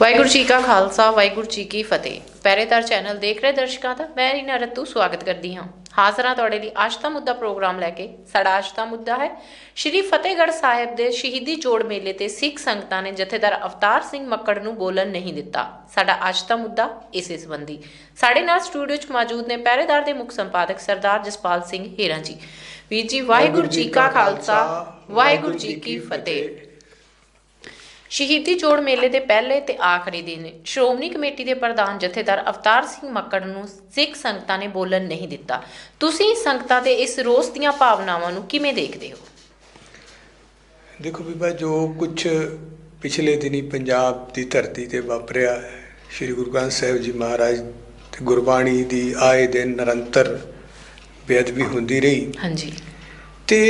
ਵਾਹਿਗੁਰੂ ਜੀ ਕਾ ਖਾਲਸਾ, ਵਾਹਿਗੁਰੂ ਜੀ ਕੀ ਫਤਿਹ। ਪਹਿਰੇਦਾਰ ਚੈਨਲ ਦੇਖ ਰਹੇ ਦਰਸ਼ਕਾਂ ਦਾ, ਮੈਂ ਰੀਨਾ ਰੱਤੂ ਸਵਾਗਤ ਕਰਦੀ ਹਾਂ। ਹਾਜ਼ਰ ਹਾਂ ਤੁਹਾਡੇ ਲਈ ਅੱਜ ਦਾ ਮੁੱਦਾ ਪ੍ਰੋਗਰਾਮ ਲੈ ਕੇ। ਸਾਡਾ ਅੱਜ ਦਾ ਮੁੱਦਾ ਹੈ, ਸ਼੍ਰੀ ਫਤਿਹਗੜ੍ਹ ਸਾਹਿਬ ਦੇ ਸ਼ਹੀਦੀ ਜੋੜ ਮੇਲੇ ਤੇ ਸਿੱਖ ਸੰਗਤਾਂ ਨੇ ਜਥੇਦਾਰ ਅਵਤਾਰ ਸਿੰਘ ਮੱਕੜ ਨੂੰ ਬੋਲਣ ਨਹੀਂ ਦਿੱਤਾ। ਸਾਡਾ ਅੱਜ ਦਾ ਮੁੱਦਾ ਇਸੇ ਸੰਬੰਧੀ। ਸਾਡੇ ਨਾਲ ਸਟੂਡੀਓ 'ਚ ਮੌਜੂਦ ਨੇ ਪਹਿਰੇਦਾਰ ਦੇ ਮੁੱਖ ਸੰਪਾਦਕ ਸਰਦਾਰ ਜਸਪਾਲ ਸਿੰਘ ਹੀਰਾ ਜੀ। ਵੀਰ ਜੀ, ਵਾਹਿਗੁਰੂ ਜੀ ਕਾ ਖਾਲਸਾ, ਵਾਹਿਗੁਰੂ ਜੀ ਕੀ ਫਤਿਹ। ਸ਼ਹੀਦੀ ਜੋੜ ਮੇਲੇ ਦੇ ਪਹਿਲੇ ਤੇ ਆਖਰੀ ਦਿਨ ਸ਼੍ਰੋਮਣੀ ਕਮੇਟੀ ਦੇ ਪ੍ਰਧਾਨ ਜਥੇਦਾਰ ਅਵਤਾਰ ਸਿੰਘ ਮੱਕੜ ਨੂੰ ਸਿੱਖ ਸੰਗਤਾਂ ਨੇ ਬੋਲਣ ਨਹੀਂ ਦਿੱਤਾ। ਤੁਸੀਂ ਸੰਗਤਾਂ ਦੇ ਇਸ ਰੋਸ ਦੀਆਂ ਭਾਵਨਾਵਾਂ ਨੂੰ ਕਿਵੇਂ ਦੇਖਦੇ ਹੋ? ਦੇਖੋ ਬੀਬਾ ਜੋ ਕੁਝ ਪਿਛਲੇ ਦਿਨੀ ਪੰਜਾਬ ਦੀ ਧਰਤੀ ਤੇ ਵਾਪਰਿਆ ਸ੍ਰੀ ਗੁਰੂ ਗ੍ਰੰਥ ਸਾਹਿਬ ਜੀ ਮਹਾਰਾਜ ਤੇ ਗੁਰਬਾਣੀ ਦੀ ਆਏ ਦਿਨ ਨਿਰੰਤਰ ਬੇਅਦਬੀ ਹੁੰਦੀ ਰਹੀ। ਹਾਂਜੀ। ਤੇ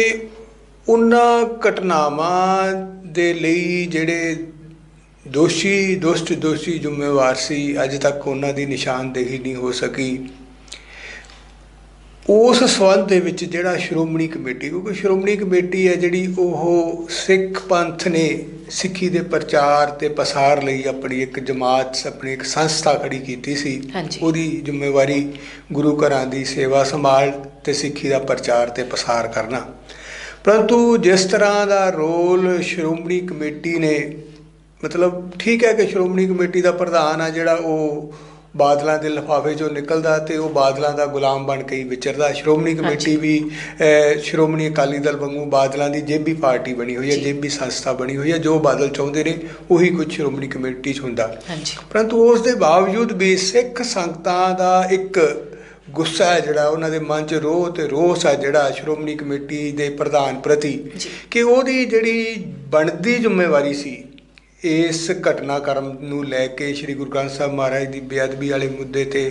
ਉਹਨਾਂ ਘਟਨਾਵਾਂ ਦੇ ਲਈ ਜਿਹੜੇ ਦੋਸ਼ੀ ਦੁਸ਼ਟ ਦੋਸ਼ੀ ਜ਼ਿੰਮੇਵਾਰ ਸੀ ਅੱਜ ਤੱਕ ਉਹਨਾਂ ਦੀ ਨਿਸ਼ਾਨਦੇਹੀ ਨਹੀਂ ਹੋ ਸਕੀ। ਉਸ ਸੰਬੰਧ ਦੇ ਵਿੱਚ ਜਿਹੜਾ ਸ਼੍ਰੋਮਣੀ ਕਮੇਟੀ ਕਿਉਂਕਿ ਸ਼੍ਰੋਮਣੀ ਕਮੇਟੀ ਹੈ ਜਿਹੜੀ ਉਹ ਸਿੱਖ ਪੰਥ ਨੇ ਸਿੱਖੀ ਦੇ ਪ੍ਰਚਾਰ ਤੇ ਪਸਾਰ ਲਈ ਆਪਣੀ ਇੱਕ ਜਮਾਤ ਆਪਣੀ ਇੱਕ ਸੰਸਥਾ ਖੜੀ ਕੀਤੀ ਸੀ। ਉਹਦੀ ਜ਼ਿੰਮੇਵਾਰੀ ਗੁਰੂ ਘਰਾਂ ਦੀ ਸੇਵਾ ਸੰਭਾਲ ਤੇ ਸਿੱਖੀ ਦਾ ਪ੍ਰਚਾਰ ਤੇ ਪਸਾਰ ਕਰਨਾ। ਪਰੰਤੂ ਜਿਸ ਤਰ੍ਹਾਂ ਦਾ ਰੋਲ ਸ਼੍ਰੋਮਣੀ ਕਮੇਟੀ ਨੇ ਮਤਲਬ ਠੀਕ ਹੈ ਕਿ ਸ਼੍ਰੋਮਣੀ ਕਮੇਟੀ ਦਾ ਪ੍ਰਧਾਨ ਆ ਜਿਹੜਾ ਉਹ ਬਾਦਲਾਂ ਦੇ ਲਿਫਾਫੇ ਚੋਂ ਨਿਕਲਦਾ ਤੇ ਉਹ ਬਾਦਲਾਂ ਦਾ ਗੁਲਾਮ ਬਣ ਕੇ ਹੀ ਵਿਚਰਦਾ। ਸ਼੍ਰੋਮਣੀ ਕਮੇਟੀ ਵੀ ਸ਼੍ਰੋਮਣੀ ਅਕਾਲੀ ਦਲ ਵਾਂਗੂ ਬਾਦਲਾਂ ਦੀ ਜੇਬੀ ਪਾਰਟੀ ਬਣੀ ਹੋਈ ਹੈ। ਜੇਬੀ ਸੰਸਥਾ ਬਣੀ ਹੋਈ ਹੈ ਜੋ ਬਾਦਲ ਚਾਹੁੰਦੇ ਨੇ ਉਹੀ ਕੁਝ ਸ਼੍ਰੋਮਣੀ ਕਮੇਟੀ 'ਚ ਹੁੰਦਾ। ਹਾਂਜੀ। ਪਰੰਤੂ ਉਸ ਦੇ ਬਾਵਜੂਦ ਵੀ ਸਿੱਖ ਸੰਗਤਾਂ ਦਾ ਇੱਕ ਗੁੱਸਾ ਹੈ ਜਿਹੜਾ ਉਹਨਾਂ ਦੇ ਮਨ 'ਚ ਰੋਹ ਤੇ ਰੋਸ ਹੈ ਜਿਹੜਾ ਸ਼੍ਰੋਮਣੀ ਕਮੇਟੀ ਦੇ ਪ੍ਰਧਾਨ ਪ੍ਰਤੀ। ਕਿ ਉਹਦੀ ਜਿਹੜੀ ਬਣਦੀ ਜ਼ਿੰਮੇਵਾਰੀ ਸੀ ਇਸ ਘਟਨਾਕ੍ਰਮ ਨੂੰ ਲੈ ਕੇ ਸ੍ਰੀ ਗੁਰੂ ਗ੍ਰੰਥ ਸਾਹਿਬ ਮਹਾਰਾਜ ਦੀ ਬੇਅਦਬੀ ਵਾਲੇ ਮੁੱਦੇ ਤੇ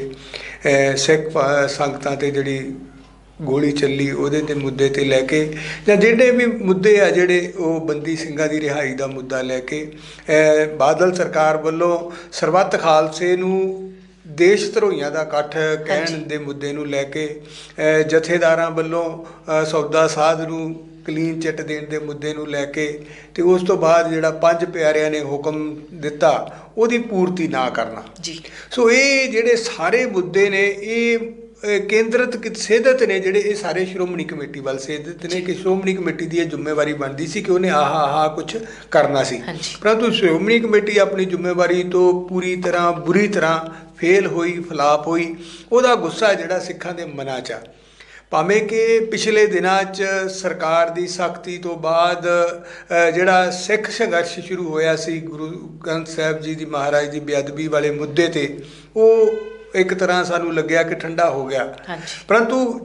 ਸਿੱਖ ਸੰਗਤਾਂ ਤੇ ਜਿਹੜੀ ਗੋਲੀ ਚੱਲੀ ਉਹਦੇ ਤੇ ਮੁੱਦੇ ਤੇ ਲੈ ਕੇ ਜਾਂ ਜਿਹੜੇ ਵੀ ਮੁੱਦੇ ਆ ਜਿਹੜੇ ਉਹ ਬੰਦੀ ਸਿੰਘਾਂ ਦੀ ਰਿਹਾਈ ਦਾ ਮੁੱਦਾ ਲੈ ਕੇ ਬਾਦਲ ਸਰਕਾਰ ਵੱਲੋਂ ਸਰਬੱਤ ਖਾਲਸੇ ਨੂੰ ਦੇਸ਼ ਧਰੋਈਆਂ ਦਾ ਇਕੱਠ ਕਹਿਣ। ਦੇ ਮੁੱਦੇ ਨੂੰ ਲੈ ਕੇ ਜਥੇਦਾਰਾਂ ਵੱਲੋਂ ਸੌਦਾ ਸਾਧ ਨੂੰ ਕਲੀਨ ਚਿੱਟ ਦੇਣ ਦੇ ਮੁੱਦੇ ਨੂੰ ਲੈ ਕੇ ਤੇ ਉਸ ਤੋਂ ਬਾਅਦ ਜਿਹੜਾ ਪੰਜ ਪਿਆਰਿਆਂ ਨੇ ਹੁਕਮ ਦਿੱਤਾ ਉਹਦੀ ਪੂਰਤੀ ਨਾ ਕਰਨਾ ਜੀ ਸੋ ਇਹ ਜਿਹੜੇ ਸਾਰੇ ਮੁੱਦੇ ਨੇ ਇਹ ਕੇਂਦਰਿਤ ਸੇਧਤ ਨੇ ਜਿਹੜੇ ਇਹ ਸਾਰੇ ਸ਼੍ਰੋਮਣੀ ਕਮੇਟੀ ਵੱਲ ਸੇਧਤ ਨੇ ਕਿ ਸ਼੍ਰੋਮਣੀ ਕਮੇਟੀ ਦੀ ਇਹ ਜ਼ਿੰਮੇਵਾਰੀ ਬਣਦੀ ਸੀ ਕਿ ਉਹਨੇ ਆਹ ਆਹ ਕੁਝ ਕਰਨਾ ਸੀ। ਪਰੰਤੂ ਸ਼੍ਰੋਮਣੀ ਕਮੇਟੀ ਆਪਣੀ ਜ਼ਿੰਮੇਵਾਰੀ ਤੋਂ ਪੂਰੀ ਤਰ੍ਹਾਂ ਬੁਰੀ ਤਰ੍ਹਾਂ ਫੇਲ ਹੋਈ ਫਲਾਪ ਹੋਈ। ਉਹਦਾ ਗੁੱਸਾ ਜਿਹੜਾ ਸਿੱਖਾਂ ਦੇ ਮਨਾਂ 'ਚ ਆ। ਭਾਵੇਂ ਕਿ ਪਿਛਲੇ ਦਿਨਾਂ 'ਚ ਸਰਕਾਰ ਦੀ ਸਖਤੀ ਤੋਂ ਬਾਅਦ ਜਿਹੜਾ ਸਿੱਖ ਸੰਘਰਸ਼ ਸ਼ੁਰੂ ਹੋਇਆ ਸੀ ਗੁਰੂ ਗ੍ਰੰਥ ਸਾਹਿਬ ਜੀ ਦੀ ਮਹਾਰਾਜ ਦੀ ਬੇਅਦਬੀ ਵਾਲੇ ਮੁੱਦੇ ਤੇ ਉਹ ਇੱਕ ਤਰ੍ਹਾਂ ਸਾਨੂੰ ਲੱਗਿਆ ਕਿ ਠੰਡਾ ਹੋ ਗਿਆ। ਹਾਂਜੀ। ਪਰੰਤੂ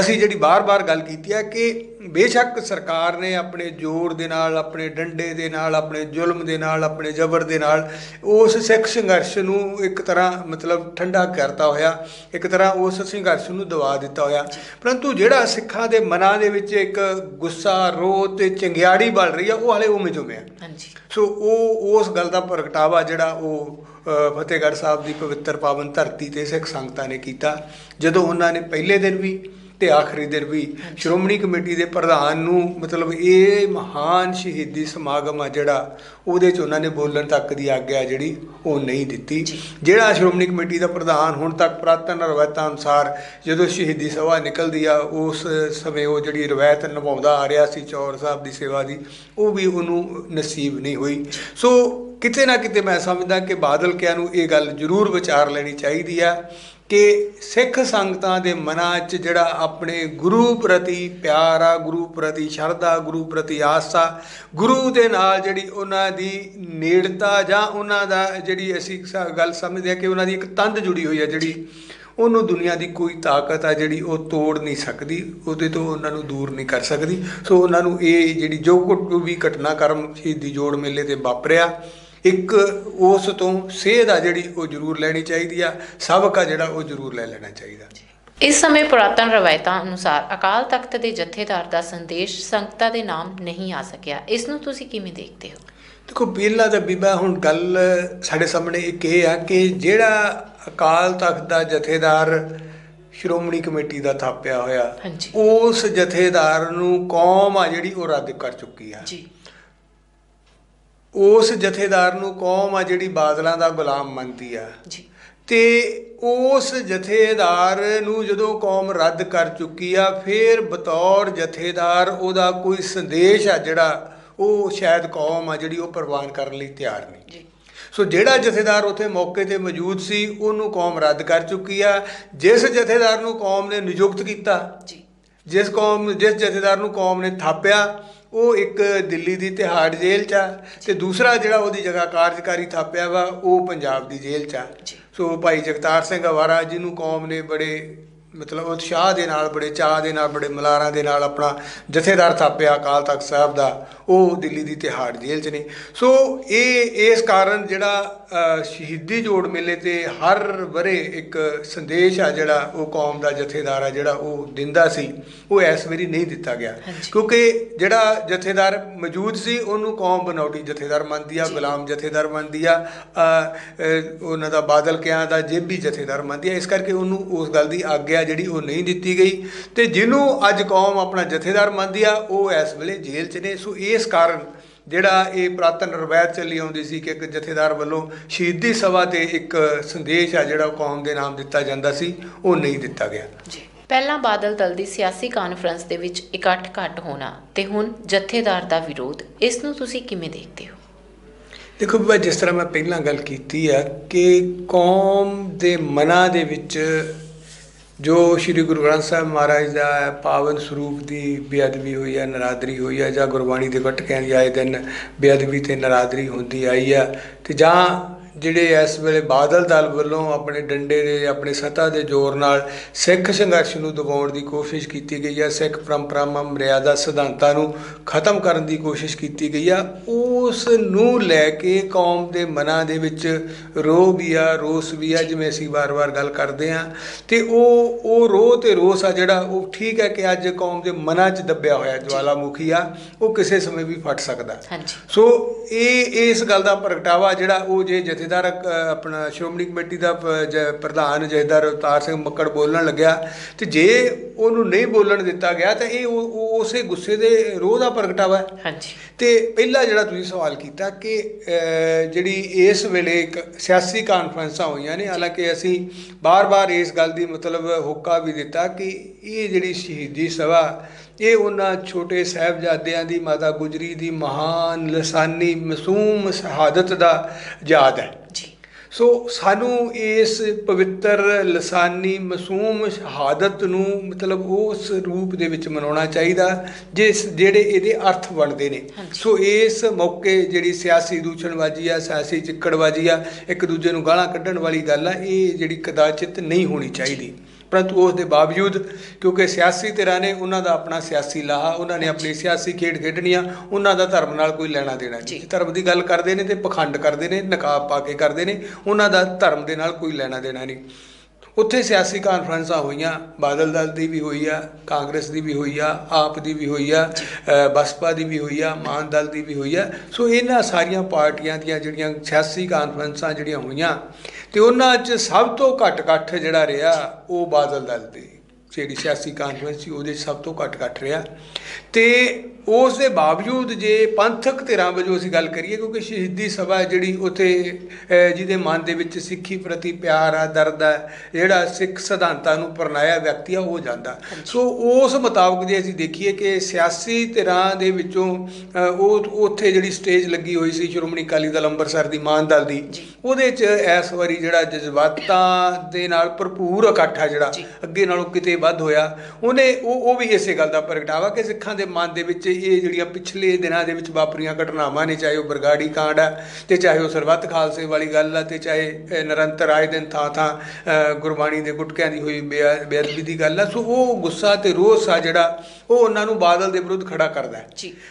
ਅਸੀਂ ਜਿਹੜੀ ਬਾਰ-ਬਾਰ ਗੱਲ ਕੀਤੀ ਹੈ ਕਿ ਬੇਸ਼ੱਕ ਸਰਕਾਰ ਨੇ ਆਪਣੇ ਜ਼ੋਰ ਦੇ ਨਾਲ ਆਪਣੇ ਡੰਡੇ ਦੇ ਨਾਲ ਆਪਣੇ ਜ਼ੁਲਮ ਦੇ ਨਾਲ ਆਪਣੇ ਜ਼ਬਰ ਦੇ ਨਾਲ ਉਸ ਸਿੱਖ ਸੰਘਰਸ਼ ਨੂੰ ਇੱਕ ਤਰ੍ਹਾਂ ਮਤਲਬ ਠੰਡਾ ਕਰਤਾ ਹੋਇਆ ਇੱਕ ਤਰ੍ਹਾਂ ਉਸ ਸੰਘਰਸ਼ ਨੂੰ ਦਬਾ ਦਿੱਤਾ ਹੋਇਆ। ਪਰੰਤੂ ਜਿਹੜਾ ਸਿੱਖਾਂ ਦੇ ਮਨਾਂ ਦੇ ਵਿੱਚ ਇੱਕ ਗੁੱਸਾ ਰੋਹ ਤੇ ਚੰਗਿਆੜੀ ਬਲ ਰਹੀ ਆ ਉਹ ਹਾਲੇ ਉਵੇਂ ਜੁਮੇ ਆ। ਹਾਂਜੀ। ਸੋ ਉਹ ਉਸ ਗੱਲ ਦਾ ਪ੍ਰਗਟਾਵਾ ਜਿਹੜਾ ਉਹ ਫਤਿਹਗੜ੍ਹ ਸਾਹਿਬ ਦੀ ਪਵਿੱਤਰ ਪਾਵਨ ਧਰਤੀ ਤੇ ਸਿੱਖ ਸੰਗਤਾਂ ਨੇ ਕੀਤਾ। ਜਦੋਂ ਉਹਨਾਂ ਨੇ ਪਹਿਲੇ ਦਿਨ ਵੀ ਤੇ ਆਖਰੀ ਦਿਨ ਵੀ ਸ਼੍ਰੋਮਣੀ ਕਮੇਟੀ ਦੇ ਪ੍ਰਧਾਨ ਨੂੰ ਮਤਲਬ ਇਹ ਮਹਾਨ ਸ਼ਹੀਦੀ ਸਮਾਗਮ ਆ ਜਿਹੜਾ ਉਹਦੇ ਚ ਉਹਨਾਂ ਨੇ ਬੋਲਣ ਤੱਕ ਦੀ ਆਗਿਆ ਜਿਹੜੀ ਉਹ ਨਹੀਂ ਦਿੱਤੀ। ਜਿਹੜਾ ਸ਼੍ਰੋਮਣੀ ਕਮੇਟੀ ਦਾ ਪ੍ਰਧਾਨ ਹੁਣ ਤੱਕ ਪ੍ਰਾਤਨ ਰਵਾਇਤਾਂ ਅਨੁਸਾਰ ਜਦੋਂ ਸ਼ਹੀਦੀ ਸਭਾ ਨਿਕਲਦੀ ਆ ਉਸ ਸਮੇਂ ਉਹ ਜਿਹੜੀ ਰਵਾਇਤ ਨਿਭਾਉਂਦਾ ਆ ਰਿਹਾ ਸੀ ਚੌਰ ਸਾਹਿਬ ਦੀ ਸੇਵਾ ਦੀ ਉਹ ਵੀ ਉਹਨੂੰ ਨਸੀਬ ਨਹੀਂ ਹੋਈ। ਸੋ ਕਿਤੇ ਨਾ ਕਿਤੇ ਮੈਂ ਸਮਝਦਾ ਕਿ ਬਾਦਲ ਕਿਆਂ ਨੂੰ ਇਹ ਗੱਲ ਜ਼ਰੂਰ ਵਿਚਾਰ ਲੈਣੀ ਚਾਹੀਦੀ ਆ। ਕਿ ਸਿੱਖ ਸੰਗਤਾਂ ਦੇ ਮਨਾਂ 'ਚ ਜਿਹੜਾ ਆਪਣੇ ਗੁਰੂ ਪ੍ਰਤੀ ਪਿਆਰ ਆ, ਗੁਰੂ ਪ੍ਰਤੀ ਸ਼ਰਧਾ, ਗੁਰੂ ਪ੍ਰਤੀ ਆਸਾ, ਗੁਰੂ ਦੇ ਨਾਲ ਜਿਹੜੀ ਉਹਨਾਂ ਦੀ ਨੇੜਤਾ ਜਾਂ ਉਹਨਾਂ ਦਾ ਜਿਹੜੀ ਅਸੀਂ ਸ- ਗੱਲ ਸਮਝਦੇ ਆ ਕਿ ਉਹਨਾਂ ਦੀ ਇੱਕ ਤੰਦ ਜੁੜੀ ਹੋਈ ਆ, ਜਿਹੜੀ ਉਹਨੂੰ ਦੁਨੀਆ ਦੀ ਕੋਈ ਤਾਕਤ ਆ, ਜਿਹੜੀ ਉਹ ਤੋੜ ਨਹੀਂ ਸਕਦੀ, ਉਹਦੇ ਤੋਂ ਉਹਨਾਂ ਨੂੰ ਦੂਰ ਨਹੀਂ ਕਰ ਸਕਦੀ। ਸੋ ਉਹਨਾਂ ਨੂੰ ਇਹ ਜਿਹੜੀ ਜੋ ਕੁ ਵੀ ਘਟਨਾਕ੍ਰਮ ਸ਼ਹੀਦੀ ਜੋੜ ਮੇਲੇ ਤੇ ਵਾਪਰਿਆ ਇੱਕ ਉਸ ਤੋਂ ਸੇਧ ਆ ਜਿਹੜੀ ਉਹ ਜ਼ਰੂਰ ਲੈਣੀ ਚਾਹੀਦੀ ਆ ਸਬਕ ਆ ਜਿਹੜਾ ਉਹ ਜ਼ਰੂਰ ਲੈ ਲੈਣਾ ਚਾਹੀਦਾ। ਇਸ ਸਮੇਂ ਪੁਰਾਤਨ ਰਵਾਇਤਾਂ ਅਨੁਸਾਰ ਅਕਾਲ ਤਖਤ ਦੇ ਜਥੇਦਾਰ ਦਾ ਸੰਦੇਸ਼ ਸੰਗਤਾਂ ਦੇ ਨਾਮ ਨਹੀਂ ਆ ਸਕਿਆ। ਇਸ ਨੂੰ ਤੁਸੀਂ ਕਿਵੇਂ ਦੇਖਦੇ ਹੋ? ਦੇਖੋ ਪਹਿਲਾਂ ਤਾਂ ਬੀਬਾ ਹੁਣ ਗੱਲ ਸਾਡੇ ਸਾਹਮਣੇ ਇੱਕ ਇਹ ਆ ਕਿ ਜਿਹੜਾ ਅਕਾਲ ਤਖਤ ਦਾ ਜਥੇਦਾਰ ਸ਼੍ਰੋਮਣੀ ਕਮੇਟੀ ਦਾ ਥਾਪਿਆ ਹੋਇਆ। ਉਸ ਜਥੇਦਾਰ ਨੂੰ ਕੌਮ ਆ ਜਿਹੜੀ ਉਹ ਰੱਦ ਕਰ ਚੁੱਕੀ ਆ। ਜੀ। ਉਸ ਜਥੇਦਾਰ ਨੂੰ ਕੌਮ ਆ ਜਿਹੜੀ ਬਾਦਲਾਂ ਦਾ ਗੁਲਾਮ ਮੰਨਦੀ ਆ। ਜੀ। ਤੇ ਉਸ ਜਥੇਦਾਰ ਨੂੰ ਜਦੋਂ ਕੌਮ ਰੱਦ ਕਰ ਚੁੱਕੀ ਆ ਫਿਰ ਬਤੌਰ ਜਥੇਦਾਰ ਉਹਦਾ ਕੋਈ ਸੰਦੇਸ਼ ਆ ਜਿਹੜਾ ਉਹ ਸ਼ਾਇਦ ਕੌਮ ਆ ਜਿਹੜੀ ਉਹ ਪ੍ਰਵਾਨ ਕਰਨ ਲਈ ਤਿਆਰ ਨਹੀਂ। ਜੀ। ਸੋ ਜਿਹੜਾ ਜਥੇਦਾਰ ਉੱਥੇ ਮੌਕੇ ਤੇ ਮੌਜੂਦ ਸੀ ਉਹਨੂੰ ਕੌਮ ਰੱਦ ਕਰ ਚੁੱਕੀ ਆ। ਜਿਸ ਜਥੇਦਾਰ ਨੂੰ ਕੌਮ ਨੇ ਨਿਯੁਕਤ ਕੀਤਾ ਜੀ। ਜਿਸ ਕੌਮ ਜਿਸ ਜਥੇਦਾਰ ਨੂੰ ਕੌਮ ਨੇ ਥਾਪਿਆ ਉਹ ਇੱਕ ਦਿੱਲੀ ਦੀ ਤਿਹਾੜ ਜੇਲ੍ਹ 'ਚ ਆ ਤੇ ਦੂਸਰਾ ਜਿਹੜਾ ਉਹਦੀ ਜਗ੍ਹਾ ਕਾਰਜਕਾਰੀ ਥਾਪਿਆ ਵਾ ਉਹ ਪੰਜਾਬ ਦੀ ਜੇਲ੍ਹ 'ਚ ਆ। ਸੋ ਭਾਈ ਜਗਤਾਰ ਸਿੰਘ ਅਵਾਰਾ ਜਿਹਨੂੰ ਕੌਮ ਨੇ ਬੜੇ ਮਤਲਬ ਉਤਸ਼ਾਹ ਦੇ ਨਾਲ ਬੜੇ ਚਾਹ ਦੇ ਨਾਲ ਬੜੇ ਮਲਾਰਾਂ ਦੇ ਨਾਲ ਆਪਣਾ ਜਥੇਦਾਰ ਥਾਪਿਆ ਅਕਾਲ ਤਖਤ ਸਾਹਿਬ ਦਾ ਉਹ ਦਿੱਲੀ ਦੀ ਤਿਹਾੜ ਜੇਲ੍ਹ 'ਚ ਨੇ ਸੋ ਇਹ ਇਸ ਕਾਰਨ ਜਿਹੜਾ ਸ਼ਹੀਦੀ ਜੋੜ ਮੇਲੇ ਤੇ ਹਰ ਵਰੇ ਇੱਕ ਸੰਦੇਸ਼ ਆ ਜਿਹੜਾ ਉਹ ਕੌਮ ਦਾ ਜਥੇਦਾਰ ਆ ਜਿਹੜਾ ਉਹ ਦਿੰਦਾ ਸੀ ਉਹ ਇਸ ਵਾਰੀ ਨਹੀਂ ਦਿੱਤਾ ਗਿਆ। ਕਿਉਂਕਿ ਜਿਹੜਾ ਜਥੇਦਾਰ ਮੌਜੂਦ ਸੀ ਉਹਨੂੰ ਕੌਮ ਬਨੌਟੀ ਜਥੇਦਾਰ ਮੰਨਦੀ ਆ। ਗੁਲਾਮ ਜਥੇਦਾਰ ਮੰਨਦੀ ਆ ਉਹਨਾਂ ਦਾ ਬਾਦਲ ਕਿਆਂ ਦਾ ਜੇਬੀ ਜਥੇਦਾਰ ਮੰਨਦੀ ਆ ਇਸ ਕਰਕੇ ਉਹਨੂੰ ਉਸ ਗੱਲ ਦੀ ਆਗਿਆ ਜਿਹੜੀ ਉਹ ਨਹੀਂ ਦਿੱਤੀ ਗਈ। ਤੇ ਜਿਹਨੂੰ ਅੱਜ ਕੌਮ ਆਪਣਾ ਜਥੇਦਾਰ ਮੰਨਦੀ ਆ ਉਹ ਇਸ ਵੇਲੇ ਜੇਲ੍ਹ 'ਚ ਨੇ। ਸੋ ਇਸ ਕਾਰਨ ਜਿਹੜਾ ਇਹ ਪ੍ਰਾਤਨ ਰਵਾਇਤ ਚੱਲੀ ਆਉਂਦੀ ਸੀ ਕਿ ਇੱਕ ਜਥੇਦਾਰ ਵੱਲੋਂ ਸ਼ਹੀਦੀ ਸਭਾ ਤੇ ਇੱਕ ਸੰਦੇਸ਼ ਆ ਜਿਹੜਾ ਕੌਮ ਦੇ ਨਾਮ ਦਿੱਤਾ ਜਾਂਦਾ ਸੀ ਉਹ ਨਹੀਂ ਦਿੱਤਾ ਗਿਆ। ਜੀ। ਪਹਿਲਾਂ ਬਾਦਲ ਦਲ ਦੀ ਸਿਆਸੀ ਕਾਨਫਰੰਸ ਦੇ ਵਿੱਚ ਇਕੱਠ ਘੱਟ ਹੋਣਾ ਤੇ ਹੁਣ ਜਥੇਦਾਰ ਦਾ ਵਿਰੋਧ ਇਸ ਨੂੰ ਤੁਸੀਂ ਕਿਵੇਂ ਦੇਖਦੇ ਹੋ? ਦੇਖੋ ਬਈ ਜਿਸ ਤਰ੍ਹਾਂ ਮੈਂ ਪਹਿਲਾਂ ਗੱਲ ਕੀਤੀ ਆ ਕਿ ਕੌਮ ਦੇ ਮਨਾਂ ਦੇ ਵਿੱਚ ਜੋ ਸ੍ਰੀ ਗੁਰੂ ਗ੍ਰੰਥ ਸਾਹਿਬ ਮਹਾਰਾਜ ਦਾ ਪਾਵਨ ਸਰੂਪ ਦੀ ਬੇਅਦਬੀ ਹੋਈ ਆ, ਨਰਾਦਰੀ ਹੋਈ ਆ, ਜਾਂ ਗੁਰਬਾਣੀ ਦੇ ਵਟਕਿਆਂ ਦੀ ਆਏ ਦਿਨ ਬੇਅਦਬੀ ਤੇ ਨਰਾਦਰੀ ਹੁੰਦੀ ਆਈ ਆ, ਤੇ ਜਾਂ ਜਿਹੜੇ ਇਸ ਵੇਲੇ ਬਾਦਲ ਦਲ ਵੱਲੋਂ ਆਪਣੇ ਡੰਡੇ ਦੇ ਆਪਣੇ ਸੱਤਾ ਦੇ ਜ਼ੋਰ ਨਾਲ ਸਿੱਖ ਸੰਘਰਸ਼ ਨੂੰ ਦਬਾਉਣ ਦੀ ਕੋਸ਼ਿਸ਼ ਕੀਤੀ ਗਈ ਆ ਸਿੱਖ ਪਰੰਪਰਾਵਾਂ ਮਰਿਆਦਾ ਸਿਧਾਂਤਾਂ ਨੂੰ ਖਤਮ ਕਰਨ ਦੀ ਕੋਸ਼ਿਸ਼ ਕੀਤੀ ਗਈ ਆ। ਉਸ ਨੂੰ ਲੈ ਕੇ ਕੌਮ ਦੇ ਮਨਾਂ ਦੇ ਵਿੱਚ ਰੋਹ ਵੀ ਆ ਰੋਸ ਵੀ ਆ ਜਿਵੇਂ ਅਸੀਂ ਵਾਰ-ਵਾਰ ਗੱਲ ਕਰਦੇ ਆ ਤੇ ਉਹ ਉਹ ਰੋਹ ਤੇ ਰੋਸ ਆ ਜਿਹੜਾ ਉਹ ਠੀਕ ਹੈ ਕਿ ਅੱਜ ਕੌਮ ਦੇ ਮਨਾਂ 'ਚ ਦੱਬਿਆ ਹੋਇਆ ਜਵਾਲਾਮੁਖੀ ਆ ਉਹ ਕਿਸੇ ਸਮੇਂ ਵੀ ਫਟ ਸਕਦਾ। ਸੋ ਇਹ ਇਸ ਗੱਲ ਦਾ ਪ੍ਰਗਟਾਵਾ ਜਿਹੜਾ ਉਹ ਜੇ ਜਥੇਦਾਰ ਆਪਣਾ ਸ਼੍ਰੋਮਣੀ ਕਮੇਟੀ ਦਾ ਪ੍ਰਧਾਨ ਜਥੇਦਾਰ ਅਵਤਾਰ ਸਿੰਘ ਮੱਕੜ ਬੋਲਣ ਲੱਗਿਆ। ਤੇ ਜੇ ਉਹਨੂੰ ਨਹੀਂ ਬੋਲਣ ਦਿੱਤਾ ਗਿਆ ਤਾਂ ਇਹ ਉਸੇ ਗੁੱਸੇ ਦੇ ਰੋਹ ਦਾ ਪ੍ਰਗਟਾਵਾ ਹੈ। ਹਾਂਜੀ। ਤੇ ਪਹਿਲਾ ਜਿਹੜਾ ਤੁਸੀਂ ਸਵਾਲ ਕੀਤਾ ਕਿ ਜਿਹੜੀ ਇਸ ਵੇਲੇ ਇੱਕ ਸਿਆਸੀ ਕਾਨਫਰੰਸਾਂ ਹੋਈਆਂ ਨੇ ਹਾਲਾਂਕਿ ਅਸੀਂ ਬਾਰ-ਬਾਰ ਇਸ ਗੱਲ ਦੀ ਮਤਲਬ ਹੁੱਕਾ ਵੀ ਦਿੱਤਾ ਕਿ ਇਹ ਜਿਹੜੀ ਸ਼ਹੀਦੀ ਸਭਾ ਇਹ ਉਹਨਾਂ ਛੋਟੇ ਸਾਹਿਬਜ਼ਾਦਿਆਂ ਦੀ ਮਾਤਾ ਗੁਜਰੀ ਦੀ ਮਹਾਨ ਲਸਾਨੀ ਮਾਸੂਮ ਸ਼ਹਾਦਤ ਦਾ ਯਾਦ ਹੈ। ਜੀ। ਸੋ ਸਾਨੂੰ ਇਸ ਪਵਿੱਤਰ ਲਸਾਨੀ ਮਾਸੂਮ ਸ਼ਹਾਦਤ ਨੂੰ ਮਤਲਬ ਉਸ ਰੂਪ ਦੇ ਵਿੱਚ ਮਨਾਉਣਾ ਚਾਹੀਦਾ ਜਿਸ ਜਿਹੜੇ ਇਹਦੇ ਅਰਥ ਬਣਦੇ ਨੇ। ਸੋ ਇਸ ਮੌਕੇ ਜਿਹੜੀ ਸਿਆਸੀ ਦੂਸ਼ਣਬਾਜ਼ੀ ਆ ਸਿਆਸੀ ਚਿੱਕੜਬਾਜ਼ੀ ਆ ਇੱਕ ਦੂਜੇ ਨੂੰ ਗਾਲਾਂ ਕੱਢਣ ਵਾਲੀ ਗੱਲ ਆ ਇਹ ਜਿਹੜੀ ਕਦਾਚਿਤ ਨਹੀਂ ਹੋਣੀ ਚਾਹੀਦੀ। ਪਰੰਤੂ ਉਸ ਦੇ ਬਾਵਜੂਦ ਕਿਉਂਕਿ ਸਿਆਸੀ ਧਿਰਾਂ ਨੇ ਉਹਨਾਂ ਦਾ ਆਪਣਾ ਸਿਆਸੀ ਲਾਹਾ ਉਹਨਾਂ ਨੇ ਆਪਣੀ ਸਿਆਸੀ ਖੇਡ ਖੇਡਣੀ ਆ ਉਹਨਾਂ ਦਾ ਧਰਮ ਨਾਲ ਕੋਈ ਲੈਣਾ ਦੇਣਾ। ਨਹੀਂ। ਧਰਮ ਦੀ ਗੱਲ ਕਰਦੇ ਨੇ ਤੇ ਪਖੰਡ ਕਰਦੇ ਨੇ ਨਕਾਬ ਪਾ ਕੇ ਕਰਦੇ ਨੇ ਉਹਨਾਂ ਦਾ ਧਰਮ ਦੇ ਨਾਲ ਕੋਈ ਲੈਣਾ ਦੇਣਾ ਨਹੀਂ। ਉੱਥੇ ਸਿਆਸੀ ਕਾਨਫਰੰਸਾਂ ਹੋਈਆਂ ਬਾਦਲ ਦਲ ਦੀ ਵੀ ਹੋਈ ਆ ਕਾਂਗਰਸ ਦੀ ਵੀ ਹੋਈ ਆ ਆਪ ਦੀ ਵੀ ਹੋਈ ਆ ਬਸਪਾ ਦੀ ਵੀ ਹੋਈ ਆ ਮਾਨ ਦਲ ਦੀ ਵੀ ਹੋਈ ਆ। ਸੋ ਇਹਨਾਂ ਸਾਰੀਆਂ ਪਾਰਟੀਆਂ ਦੀਆਂ ਜਿਹੜੀਆਂ ਸਿਆਸੀ ਕਾਨਫਰੰਸਾਂ ਜਿਹੜੀਆਂ ਹੋਈਆਂ ਤੇ ਉਹਨਾਂ 'ਚ ਸਭ ਤੋਂ ਘੱਟ ਇਕੱਠ ਜਿਹੜਾ ਰਿਹਾ ਉਹ ਬਾਦਲ ਦਲ 'ਤੇ ਜਿਹੜੀ ਸਿਆਸੀ ਕਾਨਫਰੰਸ ਸੀ ਉਹਦੇ ਸਭ ਤੋਂ ਘੱਟ ਇਕੱਠ ਰਿਹਾ ਤੇ ਉਸ ਦੇ ਬਾਵਜੂਦ ਜੇ ਪੰਥਕ ਧਿਰਾਂ ਵਜੋਂ ਅਸੀਂ ਗੱਲ ਕਰੀਏ ਕਿਉਂਕਿ ਸ਼ਹੀਦੀ ਸਭਾ ਜਿਹੜੀ ਉਥੇ ਜਿਹਦੇ ਮਨ ਦੇ ਵਿੱਚ ਸਿੱਖੀ ਪ੍ਰਤੀ ਪਿਆਰ ਆ ਦਰਦ ਆ ਜਿਹੜਾ ਸਿੱਖ ਸਿਧਾਂਤਾਂ ਨੂੰ ਪਰਨਾਇਆ ਵਿਅਕਤੀ ਆ ਉਹ ਜਾਂਦਾ ਸੋ ਉਸ ਮੁਤਾਬਕ ਜੇ ਅਸੀਂ ਦੇਖੀਏ ਕਿ ਸਿਆਸੀ ਧਿਰਾਂ ਦੇ ਵਿੱਚੋਂ ਉਹ ਉੱਥੇ ਜਿਹੜੀ ਸਟੇਜ ਲੱਗੀ ਹੋਈ ਸੀ ਸ਼੍ਰੋਮਣੀ ਅਕਾਲੀ ਦਲ ਅੰਮ੍ਰਿਤਸਰ ਦੀ ਮਾਨ ਦਲ ਦੀ। ਉਹਦੇ 'ਚ ਇਸ ਵਾਰੀ ਜਿਹੜਾ ਜਜ਼ਬਾਤਾਂ ਦੇ ਨਾਲ ਭਰਪੂਰ ਇਕੱਠ ਆ ਜਿਹੜਾ। ਅੱਗੇ ਨਾਲੋਂ ਕਿਤੇ ਵੱਧ ਹੋਇਆ। ਉਹਨੇ ਉਹ ਉਹ ਵੀ ਇਸੇ ਗੱਲ ਦਾ ਪ੍ਰਗਟਾਵਾ ਕਿ ਸਿੱਖਾਂ ਦੇ ਮਨ ਦੇ ਵਿੱਚ ਇਹ ਜਿਹੜੀਆਂ ਪਿਛਲੇ ਦਿਨਾਂ ਦੇ ਵਿੱਚ ਵਾਪਰੀਆਂ ਘਟਨਾਵਾਂ ਨੇ ਚਾਹੇ ਉਹ ਬਰਗਾੜੀ ਕਾਂਡ ਆ ਤੇ ਚਾਹੇ ਉਹ ਸਰਬੱਤ ਖਾਲਸੇ ਵਾਲੀ ਗੱਲ ਆ ਤੇ ਚਾਹੇ ਨਿਰੰਤਰ ਆਏ ਦਿਨ ਥਾਂ ਥਾਂ ਗੁਰਬਾਣੀ ਦੇ ਗੁਟਕਿਆਂ ਦੀ ਹੋਈ ਬੇਅ- ਬੇਅਦਬੀ ਦੀ ਗੱਲ ਆ। ਸੋ ਉਹ ਗੁੱਸਾ ਤੇ ਰੋਸ ਆ ਜਿਹੜਾ ਉਹ ਉਹਨਾਂ ਨੂੰ ਬਾਦਲ ਦੇ ਵਿਰੁੱਧ ਖੜਾ ਕਰਦਾ ਹੈ।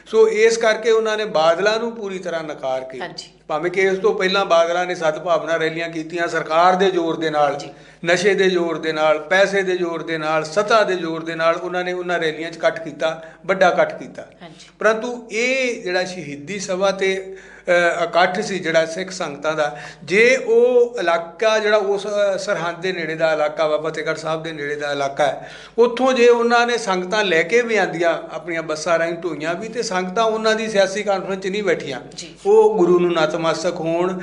ਸੋ ਇਸ ਕਰਕੇ ਉਹਨਾਂ ਨੇ ਬਾਦਲਾਂ ਨੂੰ ਪੂਰੀ ਤਰ੍ਹਾਂ ਨਕਾਰ ਕੇ ਹਾਂਜੀ। ਭਾਵੇਂ ਕਿ ਇਸ ਤੋਂ ਪਹਿਲਾਂ ਬਾਦਲਾਂ ਨੇ ਸਦਭਾਵਨਾ ਰੈਲੀਆਂ ਕੀਤੀਆਂ ਸਰਕਾਰ ਦੇ ਜ਼ੋਰ ਦੇ ਨਾਲ। ਨਸ਼ੇ ਦੇ ਜ਼ੋਰ ਦੇ ਨਾਲ ਪੈਸੇ ਦੇ ਜ਼ੋਰ ਦੇ ਨਾਲ ਸੱਤਾ ਦੇ ਜ਼ੋਰ ਦੇ ਨਾਲ ਉਹਨਾਂ ਨੇ ਉਹਨਾਂ ਰੈਲੀਆਂ 'ਚ ਇਕੱਠ ਕੀਤਾ ਵੱਡਾ ਇਕੱਠ ਕੀਤਾ ਪਰੰਤੂ ਇਹ ਜਿਹੜਾ ਸ਼ਹੀਦੀ ਸਭਾ ਤੇ ਇਕੱਠ ਸੀ ਜਿਹੜਾ ਸਿੱਖ ਸੰਗਤਾਂ ਦਾ। ਜੇ ਉਹ ਇਲਾਕਾ ਜਿਹੜਾ ਉਸ ਸਰਹੰਦ ਦੇ ਨੇੜੇ ਦਾ ਇਲਾਕਾ ਵਾ ਫਤਿਹਗੜ੍ਹ ਸਾਹਿਬ ਦੇ ਨੇੜੇ ਦਾ ਇਲਾਕਾ ਹੈ ਉੱਥੋਂ ਜੇ ਉਹਨਾਂ ਨੇ ਸੰਗਤਾਂ ਲੈ ਕੇ ਵੀ ਆਂਦੀਆਂ ਆਪਣੀਆਂ ਬੱਸਾਂ ਰਾਹੀਂ ਢੋਈਆਂ ਵੀ ਤੇ ਸੰਗਤਾਂ ਉਹਨਾਂ ਦੀ ਸਿਆਸੀ ਕਾਨਫਰੰਸ 'ਚ ਨਹੀਂ ਬੈਠੀਆਂ। ਉਹ ਗੁਰੂ ਨੂੰ ਨਤਮਸਤਕ ਹੋਣ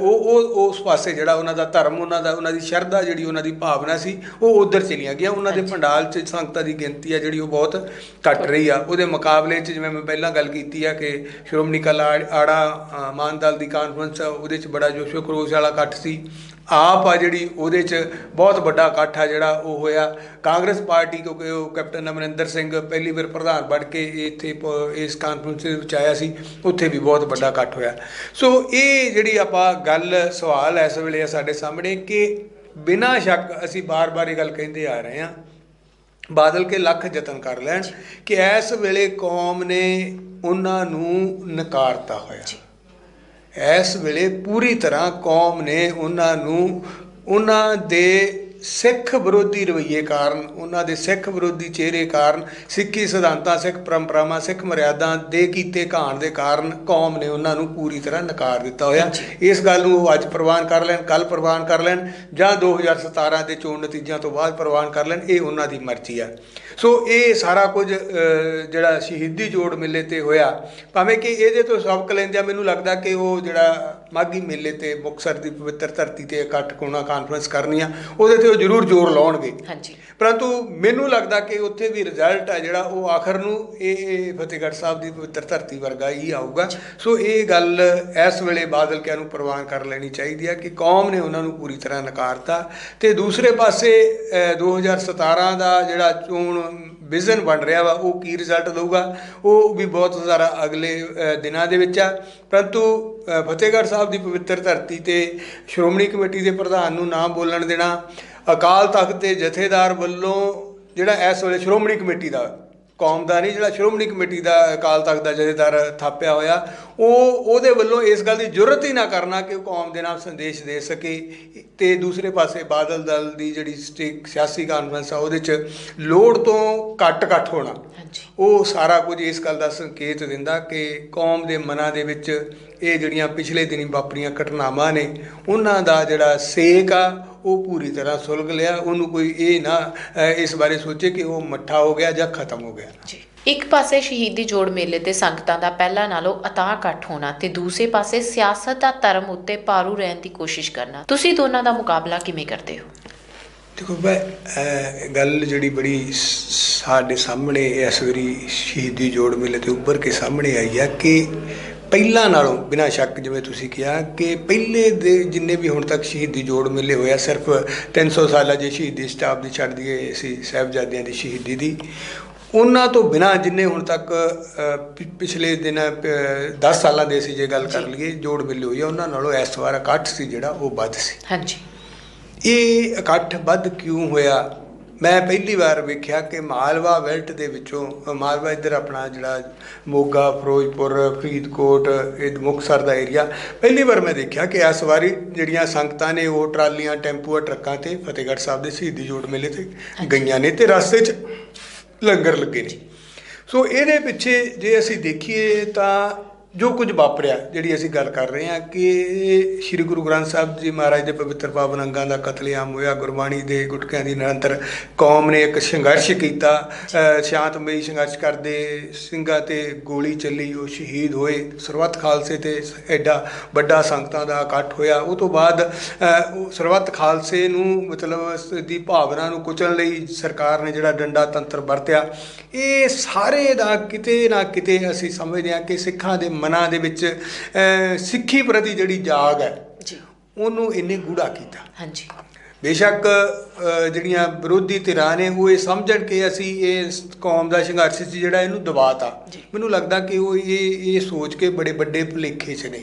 ਉਹ ਉਹ ਉਸ ਪਾਸੇ ਜਿਹੜਾ ਉਹਨਾਂ ਦਾ ਧਰਮ ਉਹਨਾਂ ਦਾ ਉਹਨਾਂ ਦੀ ਸ਼ਰਧਾ ਜਿਹੜੀ ਉਹਨਾਂ ਦੀ ਭਾਵਨਾ ਸੀ ਉਹ ਉਧਰ ਚਲੀਆਂ ਗਿਆ ਉਹਨਾਂ ਦੇ ਪੰਡਾਲ 'ਚ ਸੰਗਤਾਂ ਦੀ ਗਿਣਤੀ ਆ ਜਿਹੜੀ ਉਹ ਬਹੁਤ ਘਟ ਰਹੀ ਆ। ਉਹਦੇ ਮੁਕਾਬਲੇ 'ਚ ਜਿਵੇਂ ਮੈਂ ਪਹਿਲਾਂ ਗੱਲ ਕੀਤੀ ਆ ਕਿ ਸ਼੍ਰੋਮਣੀ ਕਲਾ ਆੜਾ ਅ, ਮਾਨ ਦਲ ਦੀ ਕਾਨਫਰੰਸ ਆ ਉਹਦੇ 'ਚ ਬੜਾ ਜੋਸ਼ੋ ਖਰੋਸ਼ ਵਾਲਾ ਇਕੱਠ ਸੀ। ਆਪ ਆ ਜਿਹੜੀ ਉਹਦੇ 'ਚ ਬਹੁਤ ਵੱਡਾ ਇਕੱਠ ਆ ਜਿਹੜਾ ਉਹ ਹੋਇਆ। ਕਾਂਗਰਸ ਪਾਰਟੀ ਕਿਉਂਕਿ ਉਹ ਕੈਪਟਨ ਅਮਰਿੰਦਰ ਸਿੰਘ ਪਹਿਲੀ ਵਾਰ ਪ੍ਰਧਾਨ ਬਣ ਕੇ ਇੱਥੇ ਪ- ਇਸ ਕਾਨਫਰੰਸ ਦੇ ਵਿੱਚ ਆਇਆ ਸੀ ਉੱਥੇ ਵੀ ਬਹੁਤ ਵੱਡਾ ਇਕੱਠ ਹੋਇਆ। ਸੋ ਇਹ ਜਿਹੜੀ ਆਪਾਂ ਗੱਲ ਸਵਾਲ ਇਸ ਵੇਲੇ ਆ ਸਾਡੇ ਸਾਹਮਣੇ ਕਿ ਬਿਨਾਂ ਸ਼ੱਕ ਅਸੀਂ ਬਾਰ-ਬਾਰ ਇਹ ਗੱਲ ਕਹਿੰਦੇ ਆ ਰਹੇ ਹਾਂ। ਬਾਦਲ ਕੇ ਲੱਖ ਯਤਨ ਕਰ ਲੈਣ ਕਿ ਇਸ ਵੇਲੇ ਕੌਮ ਨੇ ਉਹਨਾਂ ਨੂੰ ਨਕਾਰਤਾ ਹੋਇਆ। ਇਸ ਵੇਲੇ ਪੂਰੀ ਤਰ੍ਹਾਂ ਕੌਮ ਨੇ ਉਹਨਾਂ ਨੂੰ ਉਹਨਾਂ ਦੇ ਸਿੱਖ ਵਿਰੋਧੀ ਰਵੱਈਏ ਕਾਰਨ ਉਹਨਾਂ ਦੇ ਸਿੱਖ ਵਿਰੋਧੀ ਚਿਹਰੇ ਕਾਰਨ ਸਿੱਖੀ ਸਿਧਾਂਤਾਂ ਸਿੱਖ ਪਰੰਪਰਾਵਾਂ ਸਿੱਖ ਮਰਿਆਦਾ ਦੇ ਕੀਤੇ ਘਾਣ ਦੇ ਕਾਰਨ ਕੌਮ ਨੇ ਉਹਨਾਂ ਨੂੰ ਪੂਰੀ ਤਰ੍ਹਾਂ ਨਕਾਰ ਦਿੱਤਾ ਹੋਇਆ। ਇਸ ਗੱਲ ਨੂੰ ਉਹ ਅੱਜ ਪ੍ਰਵਾਨ ਕਰ ਲੈਣ ਕੱਲ ਪ੍ਰਵਾਨ ਕਰ ਲੈਣ ਜਾਂ 2017 ਦੇ ਚੋਣ ਨਤੀਜਿਆਂ ਤੋਂ ਬਾਅਦ ਪ੍ਰਵਾਨ ਕਰ ਲੈਣ ਇਹ ਉਹਨਾਂ ਦੀ ਮਰਜ਼ੀ ਆ। ਸੋ ਇਹ ਸਾਰਾ ਕੁਝ ਜਿਹੜਾ ਸ਼ਹੀਦੀ ਜੋੜ ਮੇਲੇ ਤੇ ਹੋਇਆ ਭਾਵੇਂ ਕਿ ਇਹਦੇ ਤੋਂ ਸਬਕ ਲੈਂਦਿਆਂ ਮੈਨੂੰ ਲੱਗਦਾ ਕਿ ਉਹ ਜਿਹੜਾ ਮਾਗੀ ਮੇਲੇ ਤੇ ਮੁਕਤਸਰ ਦੀ ਪਵਿੱਤਰ ਧਰਤੀ ਤੇ ਇਕੱਠ ਕੋਣਾ ਕਾਨਫਰੰਸ ਕਰਨੀ ਆ ਉਹਦੇ ਤੇ ਉਹ ਜ਼ਰੂਰ ਜ਼ੋਰ ਲਾਉਣਗੇ। ਹਾਂਜੀ। ਪਰੰਤੂ ਮੈਨੂੰ ਲੱਗਦਾ ਕਿ ਉੱਥੇ ਵੀ ਰਿਜ਼ਲਟ ਹੈ ਜਿਹੜਾ ਉਹ ਆਖਰ ਨੂੰ ਇਹ ਫਤਿਹਗੜ੍ਹ ਸਾਹਿਬ ਦੀ ਪਵਿੱਤਰ ਧਰਤੀ ਵਰਗਾ ਹੀ ਆਊਗਾ। ਸੋ ਇਹ ਗੱਲ ਇਸ ਵੇਲੇ ਬਾਦਲ ਕਿਆਂ ਨੂੰ ਪ੍ਰਵਾਨ ਕਰ ਲੈਣੀ ਚਾਹੀਦੀ ਹੈ ਕਿ ਕੌਮ ਨੇ ਉਹਨਾਂ ਨੂੰ ਪੂਰੀ ਤਰ੍ਹਾਂ ਨਕਾਰਤਾ। ਤੇ ਦੂਸਰੇ ਪਾਸੇ ਅ, 2017 ਦਾ ਜਿਹੜਾ ਚੋਣ ਵਿਜ਼ਨ ਬਣ ਰਿਹਾ ਵਾ, ਉਹ ਕੀ ਰਿਜ਼ਲਟ ਦਊਗਾ, ਉਹ ਵੀ ਬਹੁਤ ਸਾਰਾ ਅਗਲੇ ਦਿਨਾਂ ਦੇ ਵਿੱਚ ਆ। ਪਰੰਤੂ ਫਤਿਹਗੜ੍ਹ ਸਾਹਿਬ ਦੀ ਪਵਿੱਤਰ ਧਰਤੀ ਤੇ ਸ਼੍ਰੋਮਣੀ ਕਮੇਟੀ ਦੇ ਪ੍ਰਧਾਨ ਨੂੰ ਨਾ ਬੋਲਣ ਦੇਣਾ, ਅਕਾਲ ਤਖਤ ਦੇ ਜਥੇਦਾਰ ਵੱਲੋਂ ਜਿਹੜਾ ਇਸ ਵੇਲੇ ਸ਼੍ਰੋਮਣੀ ਕਮੇਟੀ ਦਾ ਕੌਮ ਦਾ ਨਹੀਂ ਜਿਹੜਾ ਸ਼੍ਰੋਮਣੀ ਕਮੇਟੀ ਦਾ ਅਕਾਲ ਤਖਤ ਦਾ ਜਥੇਦਾਰ ਥਾਪਿਆ ਹੋਇਆ ਉਹ ਉਹਦੇ ਵੱਲੋਂ ਇਸ ਗੱਲ ਦੀ ਜ਼ਰੂਰਤ ਹੀ ਨਾ ਕਰਨਾ ਕਿ ਉਹ ਕੌਮ ਦੇ ਨਾਮ ਸੰਦੇਸ਼ ਦੇ ਸਕੇ। ਤੇ ਦੂਸਰੇ ਪਾਸੇ ਬਾਦਲ ਦਲ ਦੀ ਜਿਹੜੀ ਸਟੇਕ ਸਿਆਸੀ ਕਾਨਫਰੰਸ ਆ ਉਹਦੇ 'ਚ ਲੋੜ ਤੋਂ ਘੱਟ ਘੱਟ ਹੋਣਾ। ਉਹ ਸਾਰਾ ਕੁਝ ਇਸ ਗੱਲ ਦਾ ਸੰਕੇਤ ਦਿੰਦਾ ਕਿ ਕੌਮ ਦੇ ਮਨਾਂ ਦੇ ਵਿੱਚ ਇਹ ਜਿਹੜੀਆਂ ਪਿਛਲੇ ਦਿਨੀ ਵਾਪਰੀਆਂ ਘਟਨਾਵਾਂ ਨੇ ਉਹਨਾਂ ਦਾ ਜਿਹੜਾ ਸੇਕ ਆ ਉਹ ਪੂਰੀ ਤਰ੍ਹਾਂ ਸੁਲਗ ਲਿਆ। ਉਹਨੂੰ ਕੋਈ ਇਹ ਨਾ ਇਸ ਬਾਰੇ ਸੋਚੇ ਕਿ ਉਹ ਮੱਠਾ ਹੋ ਗਿਆ ਜਾਂ ਖਤਮ ਹੋ ਗਿਆ। ਜੀ। ਇੱਕ ਪਾਸੇ ਸ਼ਹੀਦੀ ਜੋੜ ਮੇਲੇ ਤੇ ਸੰਗਤਾਂ ਦਾ ਪਹਿਲਾਂ ਨਾਲੋਂ ਅਤਾਹ ਇਕੱਠ ਹੋਣਾ ਤੇ ਦੂਸਰੇ ਪਾਸੇ ਸਿਆਸਤ ਦਾ ਧਰਮ ਉੱਤੇ ਪਾਰੂ ਰਹਿਣ ਦੀ ਕੋਸ਼ਿਸ਼ ਕਰਨਾ। ਤੁਸੀਂ ਦੋਨਾਂ ਦਾ ਮੁਕਾਬਲਾ ਕਿਵੇਂ ਕਰਦੇ ਹੋ? ਦੇਖੋ ਅਹ, ਗੱਲ ਜਿਹੜੀ ਬੜੀ ਸਾਡੇ ਸਾਹਮਣੇ ਇਸ ਵਾਰੀ ਸ਼ਹੀਦੀ ਜੋੜ ਮੇਲੇ ਤੇ ਉੱਭਰ ਕੇ ਸਾਹਮਣੇ ਆਈ ਆ ਕਿ ਪਹਿਲਾਂ ਨਾਲੋਂ ਬਿਨਾਂ ਸ਼ੱਕ ਜਿਵੇਂ ਤੁਸੀਂ ਕਿਹਾ ਕਿ ਪਹਿਲੇ ਦੇ ਜਿੰਨੇ ਵੀ ਹੁਣ ਤੱਕ ਸ਼ਹੀਦੀ ਜੋੜ ਮੇਲੇ ਹੋਇਆ ਸਿਰਫ 300 ਸਾਲਾ ਜੇ ਸ਼ਹੀਦੀ ਸਟਾਪ ਦੀ ਛੱਡ ਦਈਏ ਅਸੀਂ ਸਾਹਿਬਜ਼ਾਦਿਆਂ ਦੀ ਸ਼ਹੀਦੀ ਦੀ ਉਹਨਾਂ ਤੋਂ ਬਿਨਾਂ ਜਿੰਨੇ ਹੁਣ ਤੱਕ ਪਿਛਲੇ ਦਿਨ 10 ਸਾਲਾਂ ਦੇ ਅਸੀਂ ਜੇ ਗੱਲ ਕਰ ਲਈਏ ਜੋੜ ਮੇਲੇ ਹੋਏ ਆ, ਉਹਨਾਂ ਨਾਲੋਂ ਇਸ ਵਾਰ ਇਕੱਠ ਸੀ ਜਿਹੜਾ ਉਹ ਵੱਧ ਸੀ। ਹਾਂਜੀ। ਇਹ ਇਕੱਠ ਵੱਧ ਕਿਉਂ ਹੋਇਆ? ਮੈਂ ਪਹਿਲੀ ਵਾਰ ਵੇਖਿਆ ਕਿ ਮਾਲਵਾ ਬੈਲਟ ਦੇ ਵਿੱਚੋਂ ਮਾਲਵਾ ਇੱਧਰ ਆਪਣਾ ਜਿਹੜਾ ਮੋਗਾ ਫਿਰੋਜ਼ਪੁਰ ਫਰੀਦਕੋਟ ਇਹ ਮੁਕਤਸਰ ਦਾ ਏਰੀਆ ਪਹਿਲੀ ਵਾਰ ਮੈਂ ਦੇਖਿਆ ਕਿ ਇਸ ਵਾਰੀ ਜਿਹੜੀਆਂ ਸੰਗਤਾਂ ਨੇ ਉਹ ਟਰਾਲੀਆਂ ਟੈਂਪੂ ਟਰੱਕਾਂ ਤੇ ਫਤਿਹਗੜ੍ਹ ਸਾਹਿਬ ਦੇ ਸ਼ਹੀਦੀ ਜੋੜ ਮੇਲੇ ਤੇ ਗਈਆਂ ਨੇ ਤੇ ਰਸਤੇ 'ਚ ਲੰਗਰ ਲੱਗੇ ਨੇ। ਸੋ ਇਹਦੇ ਪਿੱਛੇ ਜੇ ਅਸੀਂ ਦੇਖੀਏ ਤਾਂ ਜੋ ਕੁਝ ਵਾਪਰਿਆ, ਜਿਹੜੀ ਅਸੀਂ ਗੱਲ ਕਰ ਰਹੇ ਹਾਂ ਕਿ ਸ੍ਰੀ ਗੁਰੂ ਗ੍ਰੰਥ ਸਾਹਿਬ ਜੀ ਮਹਾਰਾਜ ਦੇ ਪਵਿੱਤਰ ਪਾਵਨ ਅੰਗਾਂ ਦਾ ਕਤਲੇਆਮ ਹੋਇਆ, ਗੁਰਬਾਣੀ ਦੇ ਗੁਟਕਿਆਂ ਦੀ ਨਿਰੰਤਰ ਕੌਮ ਨੇ ਇੱਕ ਸੰਘਰਸ਼ ਕੀਤਾ ਸ਼ਾਂਤਮਈ ਸੰਘਰਸ਼ ਕਰਦੇ, ਸਿੰਘਾਂ ਤੇ ਗੋਲੀ ਚੱਲੀ, ਉਹ ਸ਼ਹੀਦ ਹੋਏ ਸਰਬੱਤ ਖਾਲਸੇ ਤੇ ਐਡਾ ਵੱਡਾ ਸੰਗਤਾਂ ਦਾ ਇਕੱਠ ਹੋਇਆ, ਉਹ ਤੋਂ ਬਾਅਦ ਸਰਬੱਤ ਖਾਲਸੇ ਨੂੰ ਮਤਲਬ ਦੀ ਭਾਵਨਾ ਨੂੰ ਕੁਚਲਣ ਲਈ ਸਰਕਾਰ ਨੇ ਜਿਹੜਾ ਡੰਡਾ ਤੰਤਰ ਵਰਤਿਆ, ਇਹ ਸਾਰੇ ਦਾ ਕਿਤੇ ਨਾ ਕਿਤੇ ਅਸੀਂ ਸਮਝਦੇ ਹਾਂ ਕਿ ਸਿੱਖਾਂ ਦੇ ਮਨਾਂ ਦੇ ਵਿੱਚ ਸਿੱਖੀ ਪ੍ਰਤੀ ਜਿਹੜੀ ਜਾਗ ਹੈ ਜੀ। ਉਹਨੂੰ ਇਹਨੇ ਗੂੜਾ ਕੀਤਾ। ਹਾਂਜੀ। ਬੇਸ਼ੱਕ ਜਿਹੜੀਆਂ ਵਿਰੋਧੀ ਧਿਰਾਂ ਨੇ ਉਹ ਇਹ ਸਮਝਣ ਕਿ ਅਸੀਂ ਇਹ ਕੌਮ ਦਾ ਸੰਘਰਸ਼ ਸੀ ਜਿਹੜਾ ਇਹਨੂੰ ਦਬਾਤਾ। ਮੈਨੂੰ ਲੱਗਦਾ ਕਿ ਉਹ ਇਹ ਇਹ ਸੋਚ ਕੇ ਬੜੇ ਵੱਡੇ ਭੁਲੇਖੇ 'ਚ ਨੇ।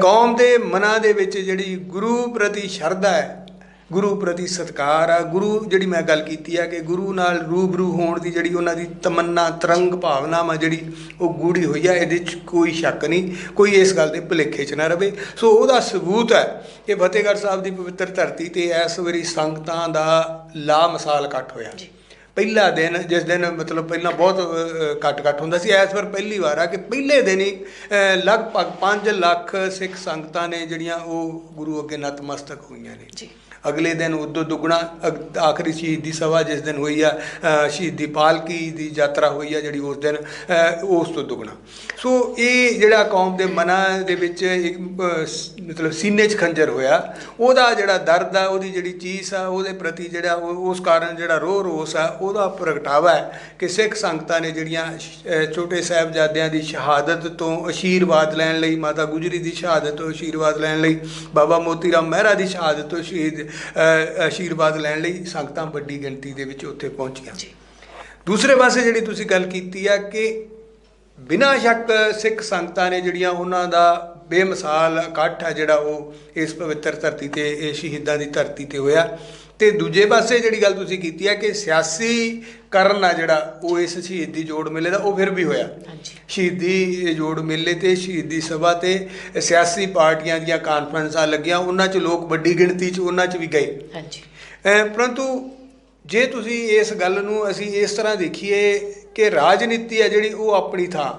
ਕੌਮ ਦੇ ਮਨਾਂ ਦੇ ਵਿੱਚ ਜਿਹੜੀ ਗੁਰੂ ਪ੍ਰਤੀ ਸ਼ਰਧਾ ਹੈ ਗੁਰੂ ਪ੍ਰਤੀ ਸਤਕਾਰ ਆ। ਗੁਰੂ ਜਿਹੜੀ ਮੈਂ ਗੱਲ ਕੀਤੀ ਆ ਕਿ ਗੁਰੂ ਨਾਲ ਰੂਬਰੂ ਹੋਣ ਦੀ ਜਿਹੜੀ ਉਹਨਾਂ ਦੀ ਤਮੰਨਾ ਤਰੰਗ ਭਾਵਨਾ ਵਾ ਜਿਹੜੀ ਉਹ ਗੂੜੀ ਹੋਈ ਆ ਇਹਦੇ 'ਚ ਕੋਈ ਸ਼ੱਕ ਨਹੀਂ ਕੋਈ ਇਸ ਗੱਲ ਦੇ ਭੁਲੇਖੇ 'ਚ ਨਾ ਰਵੇ। ਸੋ ਉਹਦਾ ਸਬੂਤ ਹੈ ਕਿ ਫਤਿਹਗੜ੍ਹ ਸਾਹਿਬ ਦੀ ਪਵਿੱਤਰ ਧਰਤੀ ਤੇ ਇਸ ਵਾਰੀ ਸੰਗਤਾਂ ਦਾ ਲਾ ਮਿਸਾਲ ਇਕੱਠ ਹੋਇਆ। ਪਹਿਲਾ ਦਿਨ ਜਿਸ ਦਿਨ ਮਤਲਬ ਪਹਿਲਾਂ ਬਹੁਤ ਘੱਟ ਘੱਟ ਹੁੰਦਾ ਸੀ ਇਸ ਵਾਰ ਪਹਿਲੀ ਵਾਰ ਆ ਕਿ ਪਹਿਲੇ ਦਿਨ ਹੀ ਲਗਭਗ 5 ਲੱਖ ਸਿੱਖ ਸੰਗਤਾਂ ਨੇ ਜਿਹੜੀਆਂ ਉਹ ਗੁਰੂ ਅੱਗੇ ਨਤਮਸਤਕ ਹੋਈਆਂ ਨੇ। ਜੀ। ਅਗਲੇ ਦਿਨ ਉਦੋਂ ਦੁੱਗਣਾ ਅਗ- ਆਖਰੀ ਸ਼ਹੀਦੀ ਸਭਾ ਜਿਸ ਦਿਨ ਹੋਈ ਆ ਸ਼ਹੀਦੀ ਪਾਲਕੀ ਦੀ ਯਾਤਰਾ ਹੋਈ ਆ ਜਿਹੜੀ ਉਸ ਦਿਨ ਉਸ ਤੋਂ ਦੁੱਗਣਾ। ਸੋ ਇਹ ਜਿਹੜਾ ਕੌਮ ਦੇ ਮਨਾਂ ਦੇ ਵਿੱਚ ਇੱਕ ਮਤਲਬ ਸੀਨੇ 'ਚ ਖੰਜਰ ਹੋਇਆ। ਉਹਦਾ ਜਿਹੜਾ ਦਰਦ ਆ, ਉਹਦੀ ਜਿਹੜੀ ਚੀਜ਼ ਆ, ਉਹਦੇ ਪ੍ਰਤੀ ਜਿਹੜਾ ਉਹ- ਉਸ ਕਾਰਨ ਜਿਹੜਾ ਰੋਹ ਰੋਸ ਆ, ਉਹਦਾ ਪ੍ਰਗਟਾਵਾ ਹੈ ਕਿ ਸਿੱਖ ਸੰਗਤਾਂ ਨੇ ਜਿਹੜੀਆਂ ਛੋਟੇ ਸਾਹਿਬਜ਼ਾਦਿਆਂ ਦੀ ਸ਼ਹਾਦਤ ਤੋਂ ਅਸ਼ੀਰਵਾਦ ਲੈਣ ਲਈ, ਮਾਤਾ ਗੁਜਰੀ ਦੀ ਸ਼ਹਾਦਤ ਤੋਂ ਅਸ਼ੀਰਵਾਦ ਲੈਣ ਲਈ, ਬਾਬਾ ਮੋਤੀ ਰਾਮ ਮਹਿਰਾ ਦੀ ਸ਼ਹਾਦਤ ਤੋਂ ਸ਼ਹੀਦ ਅ, ਅਸ਼ੀਰਵਾਦ ਲੈਣ ਲਈ ਸੰਗਤਾਂ ਵੱਡੀ ਗਿਣਤੀ ਦੇ ਵਿੱਚ ਉੱਥੇ ਪਹੁੰਚੀਆਂ। ਜੀ। ਦੂਸਰੇ ਪਾਸੇ ਜਿਹੜੀ ਤੁਸੀਂ ਗੱਲ ਕੀਤੀ ਆ ਕਿ ਬਿਨਾਂ ਸ਼ੱਕ ਸਿੱਖ ਸੰਗਤਾਂ ਨੇ ਜਿਹੜੀਆਂ ਉਹਨਾਂ ਦਾ ਬੇਮਿਸਾਲ ਇਕੱਠ ਹੈ ਜਿਹੜਾ ਉਹ ਇਸ ਪਵਿੱਤਰ ਧਰਤੀ ਤੇ ਇਹ ਸ਼ਹੀਦਾਂ ਦੀ ਧਰਤੀ ਤੇ ਹੋਇਆ। ਤੇ ਦੂਜੇ ਪਾਸੇ ਜਿਹੜੀ ਗੱਲ ਤੁਸੀਂ ਕੀਤੀ ਆ ਕਿ ਸਿਆਸੀ ਕਰਨ ਆ ਜਿਹੜਾ ਉਹ ਇਸ ਸ਼ਹੀਦੀ ਜੋੜ ਮੇਲੇ ਦਾ ਉਹ ਫਿਰ ਵੀ ਹੋਇਆ। ਹਾਂਜੀ। ਸ਼ਹੀਦੀ ਜੋੜ ਮੇਲੇ ਤੇ ਸ਼ਹੀਦੀ ਸਭਾ ਤੇ ਸਿਆਸੀ ਪਾਰਟੀਆਂ ਦੀਆਂ ਕਾਨਫਰੰਸਾਂ ਲੱਗੀਆਂ ਉਹਨਾਂ 'ਚ ਲੋਕ ਵੱਡੀ ਗਿਣਤੀ 'ਚ ਉਹਨਾਂ 'ਚ ਵੀ ਗਏ। ਹਾਂਜੀ। ਪਰੰਤੂ ਜੇ ਤੁਸੀਂ ਇਸ ਗੱਲ ਨੂੰ ਅਸੀਂ ਇਸ ਤਰ੍ਹਾਂ ਦੇਖੀਏ ਕਿ ਰਾਜਨੀਤੀ ਹੈ ਜਿਹੜੀ ਉਹ ਆਪਣੀ ਥਾਂ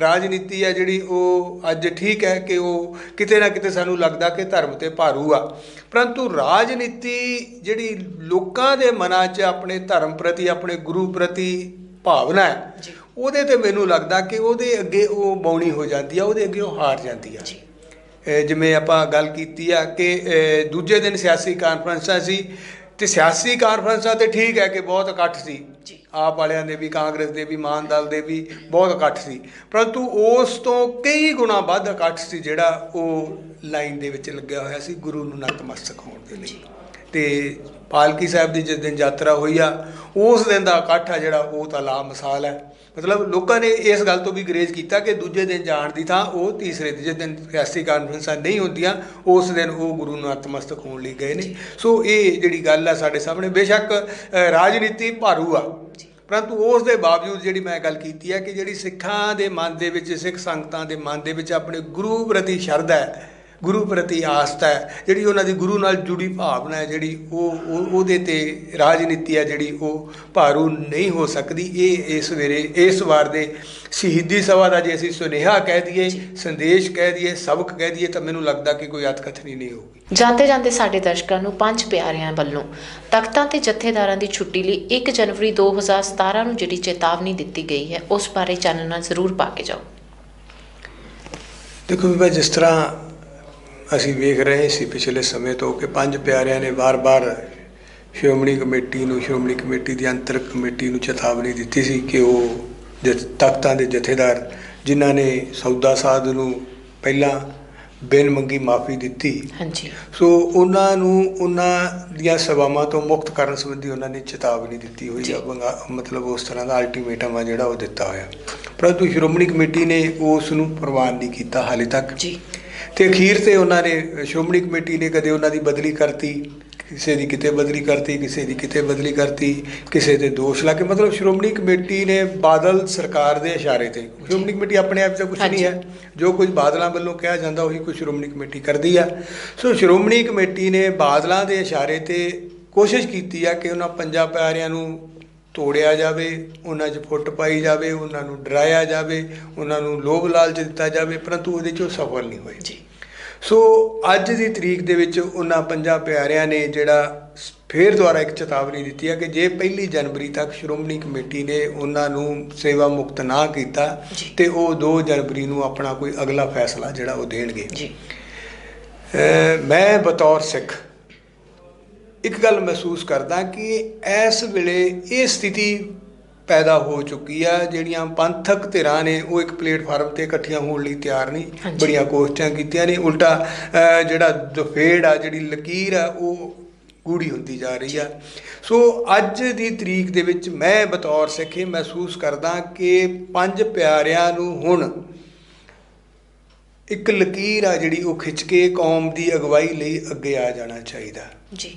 ਰਾਜਨੀਤੀ ਹੈ ਜਿਹੜੀ ਉਹ ਅੱਜ ਠੀਕ ਹੈ ਕਿ ਉਹ ਕਿਤੇ ਨਾ ਕਿਤੇ ਸਾਨੂੰ ਲੱਗਦਾ ਕਿ ਧਰਮ ਤੇ ਭਾਰੂ ਆ। ਪਰੰਤੂ ਰਾਜਨੀਤੀ ਜਿਹੜੀ ਲੋਕਾਂ ਦੇ ਮਨਾਂ 'ਚ ਆਪਣੇ ਧਰਮ ਪ੍ਰਤੀ ਆਪਣੇ ਗੁਰੂ ਪ੍ਰਤੀ ਭਾਵਨਾ ਹੈ। ਉਹਦੇ ਤੇ ਮੈਨੂੰ ਲੱਗਦਾ ਕਿ ਉਹਦੇ ਅੱਗੇ ਉਹ ਬੌਣੀ ਹੋ ਜਾਂਦੀ ਆ ਉਹਦੇ ਅੱਗੇ ਉਹ ਹਾਰ ਜਾਂਦੀ ਆ। ਜੀ। ਜਿਵੇਂ ਆਪਾਂ ਗੱਲ ਕੀਤੀ ਆ ਕਿ ਦੂਜੇ ਦਿਨ ਸਿਆਸੀ ਕਾਨਫਰੰਸਾਂ ਸੀ ਤੇ ਸਿਆਸੀ ਕਾਨਫਰੰਸਾਂ ਤੇ ਠੀਕ ਹੈ ਕਿ ਬਹੁਤ ਇਕੱਠ ਸੀ। ਆਪ ਵਾਲਿਆਂ ਦੇ ਵੀ ਕਾਂਗਰਸ ਦੇ ਵੀ ਮਾਨ ਦਲ ਦੇ ਵੀ ਬਹੁਤ ਇਕੱਠ ਸੀ। ਪਰੰਤੂ ਉਸ ਤੋਂ ਕਈ ਗੁਣਾ ਵੱਧ ਇਕੱਠ ਸੀ ਜਿਹੜਾ ਉਹ ਲਾਈਨ ਦੇ ਵਿੱਚ ਲੱਗਿਆ ਹੋਇਆ ਸੀ ਗੁਰੂ ਨੂੰ ਨਤਮਸਤਕ ਹੋਣ ਦੇ ਲਈ। ਤੇ ਪਾਲਕੀ ਸਾਹਿਬ ਦੀ ਜਿਸ ਦਿਨ ਯਾਤਰਾ ਹੋਈ ਆ ਉਸ ਦਿਨ ਦਾ ਇਕੱਠ ਆ ਜਿਹੜਾ ਉਹ ਤਾਂ ਲਾ ਮਿਸਾਲ ਹੈ। ਮਤਲਬ ਲੋਕਾਂ ਨੇ ਇਸ ਗੱਲ ਤੋਂ ਵੀ ਗਰੇਜ ਕੀਤਾ ਕਿ ਦੂਜੇ ਦਿਨ ਜਾਣ ਦੀ ਥਾਂ ਉਹ ਤੀਸਰੇ ਦਿਨ ਜਿਸ ਦਿਨ ਸਿਆਸੀ ਕਾਨਫਰੰਸਾਂ ਨਹੀਂ ਹੁੰਦੀਆਂ ਉਸ ਦਿਨ ਉਹ ਗੁਰੂ ਨੂੰ ਨਤਮਸਤਕ ਹੋਣ ਲਈ ਗਏ ਨੇ। ਸੋ ਇਹ ਜਿਹੜੀ ਗੱਲ ਆ ਸਾਡੇ ਸਾਹਮਣੇ ਬੇਸ਼ੱਕ ਰਾਜਨੀਤੀ ਭਾਰੂ ਆ। ਪਰੰਤੂ ਉਸ ਦੇ ਬਾਵਜੂਦ ਜਿਹੜੀ ਮੈਂ ਗੱਲ ਕੀਤੀ ਹੈ ਕਿ ਜਿਹੜੀ ਸਿੱਖਾਂ ਦੇ ਮਨ ਦੇ ਵਿੱਚ ਸਿੱਖ ਸੰਗਤਾਂ ਦੇ ਮਨ ਦੇ ਵਿੱਚ ਆਪਣੇ ਗੁਰੂ ਪ੍ਰਤੀ ਸ਼ਰਧਾ ਹੈ ਗੁਰੂ ਪ੍ਰਤੀ ਆਸਥਾ ਹੈ ਜਿਹੜੀ ਉਹਨਾਂ ਦੀ ਗੁਰੂ ਨਾਲ ਜੁੜੀ ਭਾਵਨਾ ਹੈ ਜਿਹੜੀ ਉਹ ਉਹ- ਉਹਦੇ ਤੇ ਰਾਜਨੀਤੀ ਹੈ ਜਿਹੜੀ ਉਹ ਭਾਰੂ ਨਹੀਂ ਹੋ ਸਕਦੀ। ਇਹ ਇਸ ਵੇਰੇ ਇਸ ਵਾਰ ਦੇ ਸ਼ਹੀਦੀ ਸਭਾ ਦਾ ਜੇ ਅਸੀਂ ਸੁਨੇਹਾ ਕਹਿ ਦਈਏ ਸੰਦੇਸ਼ ਕਹਿ ਦਈਏ ਸਬਕ ਕਹਿ ਦਈਏ ਤਾਂ ਮੈਨੂੰ ਲੱਗਦਾ ਕਿ ਕੋਈ ਅਤਕਥਨੀ ਨਹੀਂ ਹੋਊਗੀ। ਜਾਂਦੇ ਜਾਂਦੇ ਸਾਡੇ ਦਰਸ਼ਕਾਂ ਨੂੰ ਪੰਜ ਪਿਆਰਿਆਂ ਵੱਲੋਂ ਤਖਤਾਂ ਤੇ ਜਥੇਦਾਰਾਂ ਦੀ ਛੁੱਟੀ ਲਈ 1 ਜਨਵਰੀ 2017 ਨੂੰ ਜਿਹੜੀ ਚੇਤਾਵਨੀ ਦਿੱਤੀ ਗਈ ਹੈ ਉਸ ਬਾਰੇ ਚਾਨਣਾ ਜ਼ਰੂਰ ਪਾ ਕੇ ਜਾਓ। ਦੇਖੋ ਵੀ ਜਿਸ ਤਰ੍ਹਾਂ ਅਸੀਂ ਵੇਖ ਰਹੇ ਸੀ ਪਿਛਲੇ ਸਮੇਂ ਤੋਂ ਕਿ ਪੰਜ ਪਿਆਰਿਆਂ ਨੇ ਵਾਰ-ਵਾਰ ਸ਼੍ਰੋਮਣੀ ਕਮੇਟੀ ਨੂੰ ਸ਼੍ਰੋਮਣੀ ਕਮੇਟੀ ਦੀ ਅੰਤਰ ਕਮੇਟੀ ਨੂੰ ਚੇਤਾਵਨੀ ਦਿੱਤੀ ਸੀ ਕਿ ਉਹ ਤਖ਼ਤਾਂ ਦੇ ਜਥੇਦਾਰ ਜਿਨ੍ਹਾਂ ਨੇ ਸੌਦਾ ਸਾਧ ਨੂੰ ਪਹਿਲਾਂ ਬਿਨ ਮੰਗੀ ਮਾਫੀ ਦਿੱਤੀ। ਹਾਂਜੀ। ਸੋ ਉਹਨਾਂ ਨੂੰ ਉਹਨਾਂ ਦੀਆਂ ਸਭਾਵਾਂ ਤੋਂ ਮੁਕਤ ਕਰਨ ਸੰਬੰਧੀ ਉਹਨਾਂ ਨੇ ਚੇਤਾਵਨੀ ਦਿੱਤੀ ਹੋਈ ਬੰਗਾ- ਮਤਲਬ ਉਸ ਤਰ੍ਹਾਂ ਦਾ ਅਲਟੀਮੇਟਮ ਆ ਜਿਹੜਾ ਉਹ ਦਿੱਤਾ ਹੋਇਆ। ਪਰੰਤੂ ਸ਼੍ਰੋਮਣੀ ਕਮੇਟੀ ਨੇ ਉਸ ਨੂੰ ਪ੍ਰਵਾਨ ਨਹੀਂ ਕੀਤਾ ਹਾਲੇ ਤੱਕ। ਜੀ। ਤੇ ਅਖੀਰ ਤੇ ਉਹਨਾਂ ਨੇ ਸ਼੍ਰੋਮਣੀ ਕਮੇਟੀ ਨੇ ਕਦੇ ਉਹਨਾਂ ਦੀ ਬਦਲੀ ਕਰਤੀ ਕਿਸੇ ਦੀ ਕਿਤੇ ਬਦਲੀ ਕਰਤੀ ਕਿਸੇ ਦੀ ਕਿਤੇ ਬਦਲੀ ਕਰਤੀ ਕਿਸੇ ਤੇ ਦੋਸ਼ ਲਾ ਕੇ ਮਤਲਬ ਸ਼੍ਰੋਮਣੀ ਕਮੇਟੀ ਨੇ ਬਾਦਲ ਸਰਕਾਰ ਦੇ ਇਸ਼ਾਰੇ ਤੇ। ਸ਼੍ਰੋਮਣੀ ਕਮੇਟੀ ਆਪਣੇ ਆਪ 'ਚ ਕੁਝ ਨਹੀਂ। ਹੈ। ਜੋ ਕੁਝ ਬਾਦਲਾਂ ਵੱਲੋਂ ਕਿਹਾ ਜਾਂਦਾ ਉਹੀ ਕੁਝ ਸ਼੍ਰੋਮਣੀ ਕਮੇਟੀ ਕਰਦੀ ਆ। ਸੋ ਸ਼੍ਰੋਮਣੀ ਕਮੇਟੀ ਨੇ ਬਾਦਲਾਂ ਦੇ ਇਸ਼ਾਰੇ ਤੇ ਕੋਸ਼ਿਸ਼ ਕੀਤੀ ਆ ਕਿ ਉਹਨਾਂ ਪੰਜਾਂ ਪਿਆਰਿਆਂ ਨੂੰ ਤੋੜਿਆ ਜਾਵੇ ਉਹਨਾਂ 'ਚ ਫੁੱਟ ਪਾਈ ਜਾਵੇ ਉਹਨਾਂ ਨੂੰ ਡਰਾਇਆ ਜਾਵੇ ਉਹਨਾਂ ਨੂੰ ਲੋਭ ਲਾਲਚ ਦਿੱਤਾ ਜਾਵੇ ਪਰੰਤੂ ਉਹਦੇ 'ਚ ਉਹ ਸਫਲ ਨਹੀਂ ਹੋਏ। ਜੀ। ਸੋ ਅੱਜ ਦੀ ਤਰੀਕ ਦੇ ਵਿੱਚ ਉਹਨਾਂ ਪੰਜਾਂ ਪਿਆਰਿਆਂ ਨੇ ਜਿਹੜਾ ਫੇਰ ਦੁਆਰਾ ਇੱਕ ਚੇਤਾਵਨੀ ਦਿੱਤੀ ਹੈ ਕਿ ਜੇ ਪਹਿਲੀ ਜਨਵਰੀ ਤੱਕ ਸ਼੍ਰੋਮਣੀ ਕਮੇਟੀ ਨੇ ਉਹਨਾਂ ਨੂੰ ਸੇਵਾ ਮੁਕਤ ਨਾ ਕੀਤਾ। ਤੇ ਉਹ 2 ਜਨਵਰੀ ਨੂੰ ਆਪਣਾ ਕੋਈ ਅਗਲਾ ਫੈਸਲਾ ਜਿਹੜਾ ਉਹ ਦੇਣਗੇ। ਜੀ। ਮੈਂ ਬਤੌਰ ਸਿੱਖ। ਇੱਕ ਗੱਲ ਮਹਿਸੂਸ ਕਰਦਾ ਕਿ ਇਸ ਵੇਲੇ ਇਹ ਸਥਿਤੀ ਪੈਦਾ ਹੋ ਚੁੱਕੀ ਆ ਜਿਹੜੀਆਂ ਪੰਥਕ ਧਿਰਾਂ ਨੇ ਉਹ ਇੱਕ ਪਲੇਟਫਾਰਮ ਤੇ ਇਕੱਠੀਆਂ ਹੋਣ ਲਈ ਤਿਆਰ ਨਹੀਂ। ਬੜੀਆਂ ਕੋਸ਼ਿਸ਼ਾਂ ਕੀਤੀਆਂ ਨੇ। ਉਲਟਾ ਜਿਹੜਾ ਦੁਫੇੜ ਆ ਜਿਹੜੀ ਲਕੀਰ ਆ ਉਹ ਗੂੜੀ ਹੁੰਦੀ ਜਾ ਰਹੀ ਆ। ਸੋ ਅੱਜ ਦੀ ਤਰੀਕ ਦੇ ਵਿੱਚ ਮੈਂ ਬਤੌਰ ਸਿੱਖ ਇਹ ਮਹਿਸੂਸ ਕਰਦਾ ਕਿ ਪੰਜ ਪਿਆਰਿਆਂ ਨੂੰ ਹੁਣ ਇੱਕ ਲਕੀਰ ਆ ਜਿਹੜੀ ਉਹ ਖਿੱਚ ਕੇ ਕੌਮ ਦੀ ਅਗਵਾਈ ਲਈ ਅੱਗੇ ਆ ਜਾਣਾ ਚਾਹੀਦਾ। ਜੀ।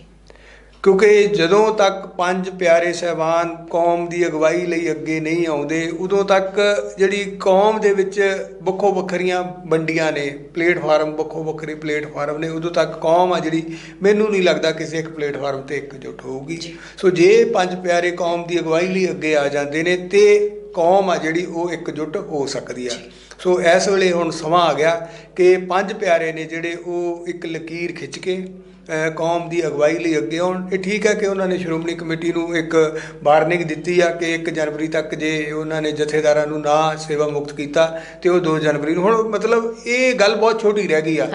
ਕਿਉਂਕਿ ਜਦੋਂ ਤੱਕ ਪੰਜ ਪਿਆਰੇ ਸਹਿਬਾਨ ਕੌਮ ਦੀ ਅਗਵਾਈ ਲਈ ਅੱਗੇ ਨਹੀਂ ਆਉਂਦੇ ਉਦੋਂ ਤੱਕ ਜਿਹੜੀ ਕੌਮ ਦੇ ਵਿੱਚ ਵੱਖੋ ਵੱਖਰੀਆਂ ਵੰਡੀਆਂ ਨੇ ਪਲੇਟਫਾਰਮ ਵੱਖੋ ਵੱਖਰੇ ਪਲੇਟਫਾਰਮ ਨੇ ਉਦੋਂ ਤੱਕ ਕੌਮ ਆ ਜਿਹੜੀ ਮੈਨੂੰ ਨਹੀਂ ਲੱਗਦਾ ਕਿਸੇ ਇੱਕ ਪਲੇਟਫਾਰਮ ਤੇ ਇਕਜੁੱਟ ਹੋਊਗੀ। ਸੋ ਜੇ ਪੰਜ ਪਿਆਰੇ ਕੌਮ ਦੀ ਅਗਵਾਈ ਲਈ ਅੱਗੇ ਆ ਜਾਂਦੇ ਨੇ ਤੇ ਕੌਮ ਆ ਜਿਹੜੀ ਉਹ ਇਕਜੁੱਟ ਹੋ ਸਕਦੀ ਆ। ਸੋ ਇਸ ਵੇਲੇ ਹੁਣ ਸਮਾਂ ਆ ਗਿਆ ਕਿ ਪੰਜ ਪਿਆਰੇ ਨੇ ਜਿਹੜੇ ਉਹ ਇੱਕ ਲਕੀਰ ਖਿੱਚ ਕੇ ਕੌਮ ਦੀ ਅਗਵਾਈ ਲਈ ਅੱਗੇ ਆਉਣ। ਇਹ ਠੀਕ ਹੈ ਕਿ ਉਹਨਾਂ ਨੇ ਸ਼੍ਰੋਮਣੀ ਕਮੇਟੀ ਨੂੰ ਇੱਕ ਵਾਰਨਿੰਗ ਦਿੱਤੀ ਆ ਕਿ 1 ਜਨਵਰੀ ਤੱਕ ਜੇ ਉਹਨਾਂ ਨੇ ਜਥੇਦਾਰਾਂ ਨੂੰ ਨਾ ਸੇਵਾ ਮੁਕਤ ਕੀਤਾ ਤੇ ਉਹ 2 ਜਨਵਰੀ ਨੂੰ। ਹੁਣ ਮਤਲਬ ਇਹ ਗੱਲ ਬਹੁਤ ਛੋਟੀ ਰਹਿ ਗਈ ਆ।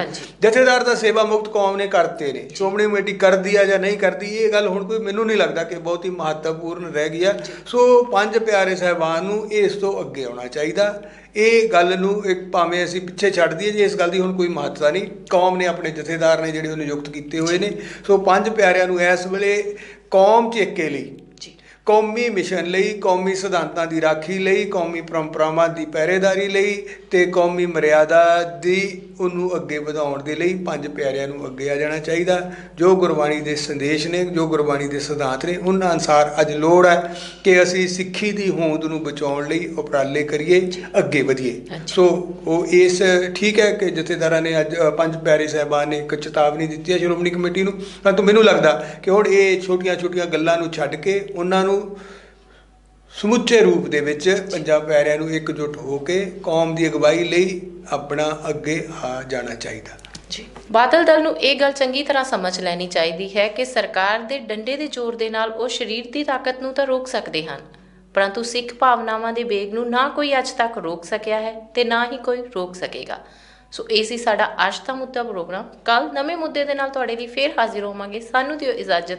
ਜਥੇਦਾਰ ਤਾਂ ਸੇਵਾ ਮੁਕਤ ਕੌਮ ਨੇ ਕਰਤੇ ਨੇ। ਸ਼੍ਰੋਮਣੀ ਕਮੇਟੀ ਕਰਦੀ ਆ ਜਾਂ ਨਹੀਂ ਕਰਦੀ ਇਹ ਗੱਲ ਹੁਣ ਕੋਈ ਮੈਨੂੰ ਨਹੀਂ ਲੱਗਦਾ ਕਿ ਬਹੁਤ ਹੀ ਮਹੱਤਵਪੂਰਨ ਰਹਿ ਗਈ ਆ। ਸੋ ਪੰਜ ਪਿਆਰੇ ਸਹਿਬਾਨ ਨੂੰ ਇਸ ਤੋਂ ਅੱਗੇ ਆਉਣਾ ਚਾਹੀਦਾ। ਇਹ ਗੱਲ ਨੂੰ ਇੱਕ ਭਾਵੇਂ ਅਸੀਂ ਪਿੱਛੇ ਛੱਡ ਦਈਏ ਜੇ ਇਸ ਗੱਲ ਦੀ ਹੁਣ ਕੋਈ ਮਹੱਤਤਾ ਨਹੀਂ ਕੌਮ ਨੇ ਆਪਣੇ ਜਥੇਦਾਰ ਨੇ ਜਿਹੜੇ ਉਹ ਨਿਯੁਕਤ ਕੀਤੇ ਹੋਏ ਨੇ। ਸੋ ਪੰਜ ਪਿਆਰਿਆਂ ਨੂੰ ਇਸ ਵੇਲੇ ਕੌਮ ਚੇਕੇ ਲਈ। ਜੀ ਕੌਮੀ ਮਿਸ਼ਨ ਲਈ ਕੌਮੀ ਸਿਧਾਂਤਾਂ ਦੀ ਰਾਖੀ ਲਈ ਕੌਮੀ ਪਰੰਪਰਾਵਾਂ ਦੀ ਪਹਿਰੇਦਾਰੀ ਲਈ ਤੇ ਕੌਮੀ ਮਰਿਆਦਾ ਦੀ ਉਹਨੂੰ ਅੱਗੇ ਵਧਾਉਣ ਦੇ ਲਈ ਪੰਜ ਪਿਆਰਿਆਂ ਨੂੰ ਅੱਗੇ ਆ ਜਾਣਾ ਚਾਹੀਦਾ। ਜੋ ਗੁਰਬਾਣੀ ਦੇ ਸੰਦੇਸ਼ ਨੇ ਜੋ ਗੁਰਬਾਣੀ ਦੇ ਸਿਧਾਂਤ ਨੇ ਉਹਨਾਂ ਅਨਸਾਰ ਅੱਜ ਲੋੜ ਹੈ ਕਿ ਅਸੀਂ ਸਿੱਖੀ ਦੀ ਹੋਂਦ ਨੂੰ ਬਚਾਉਣ ਲਈ ਉਪਰਾਲੇ ਕਰੀਏ ਅੱਗੇ ਵਧੀਏ। ਸੋ ਉਹ ਇਸ ਠੀਕ ਹੈ ਕਿ ਜਥੇਦਾਰਾਂ ਨੇ ਅੱਜ ਪੰਜ ਪਿਆਰੇ ਸਾਹਿਬਾਨ ਨੇ ਇੱਕ ਚੇਤਾਵਨੀ ਦਿੱਤੀ ਹੈ ਸ਼੍ਰੋਮਣੀ ਕਮੇਟੀ ਨੂੰ। ਪਰੰਤੂ ਮੈਨੂੰ ਲੱਗਦਾ ਕਿ ਹੁਣ ਇਹ ਛੋਟੀਆਂ-ਛੋਟੀਆਂ ਗੱਲਾਂ ਨੂੰ ਛੱਡ ਕੇ ਉਹਨਾਂ ਨੂੰ ਸਮੁੱਚੇ ਰੂਪ ਦੇ ਵਿੱਚ ਪੰਜਾਬ ਪਿਆਰਿਆਂ ਨੂੰ ਇਕਜੁੱਟ ਹੋ ਕੇ ਕੌਮ ਦੀ ਅਗਵਾਈ ਲਈ ਆਪਣਾ ਅੱਗੇ ਆ ਜਾਣਾ ਚਾਹੀਦਾ। ਜੀ, ਬਾਦਲ ਦਲ ਨੂੰ ਇਹ ਗੱਲ ਚੰਗੀ ਤਰ੍ਹਾਂ ਸਮਝ ਲੈਣੀ ਚਾਹੀਦੀ ਹੈ ਕਿ ਸਰਕਾਰ ਦੇ ਡੰਡੇ ਦੇ ਜ਼ੋਰ ਦੇ ਨਾਲ ਉਹ ਸਰੀਰ ਦੀ ਤਾਕਤ ਨੂੰ ਤਾਂ ਰੋਕ ਸਕਦੇ ਹਨ, ਪਰੰਤੂ ਸਿੱਖ ਭਾਵਨਾਵਾਂ ਦੇ ਵੇਗ ਨੂੰ ਨਾ ਕੋਈ ਅੱਜ ਤੱਕ ਰੋਕ ਸਕਿਆ ਹੈ ਤੇ ਨਾ ਹੀ ਕੋਈ ਰੋਕ ਸਕੇਗਾ। ਸੋ ਇਹ ਸੀ ਸਾਡਾ ਅੱਜ ਦਾ ਮੁੱਦਾ ਪ੍ਰੋਗਰਾਮ। ਕੱਲ ਨਵੇਂ ਮੁੱਦੇ ਦੇ ਨਾਲ ਤੁਹਾਡੇ ਲਈ ਫੇਰ ਹਾਜ਼ਰ ਹੋਵਾਂਗੇ। ਸਾਨੂੰ ਦਿਓ ਇਜਾਜ਼ਤ।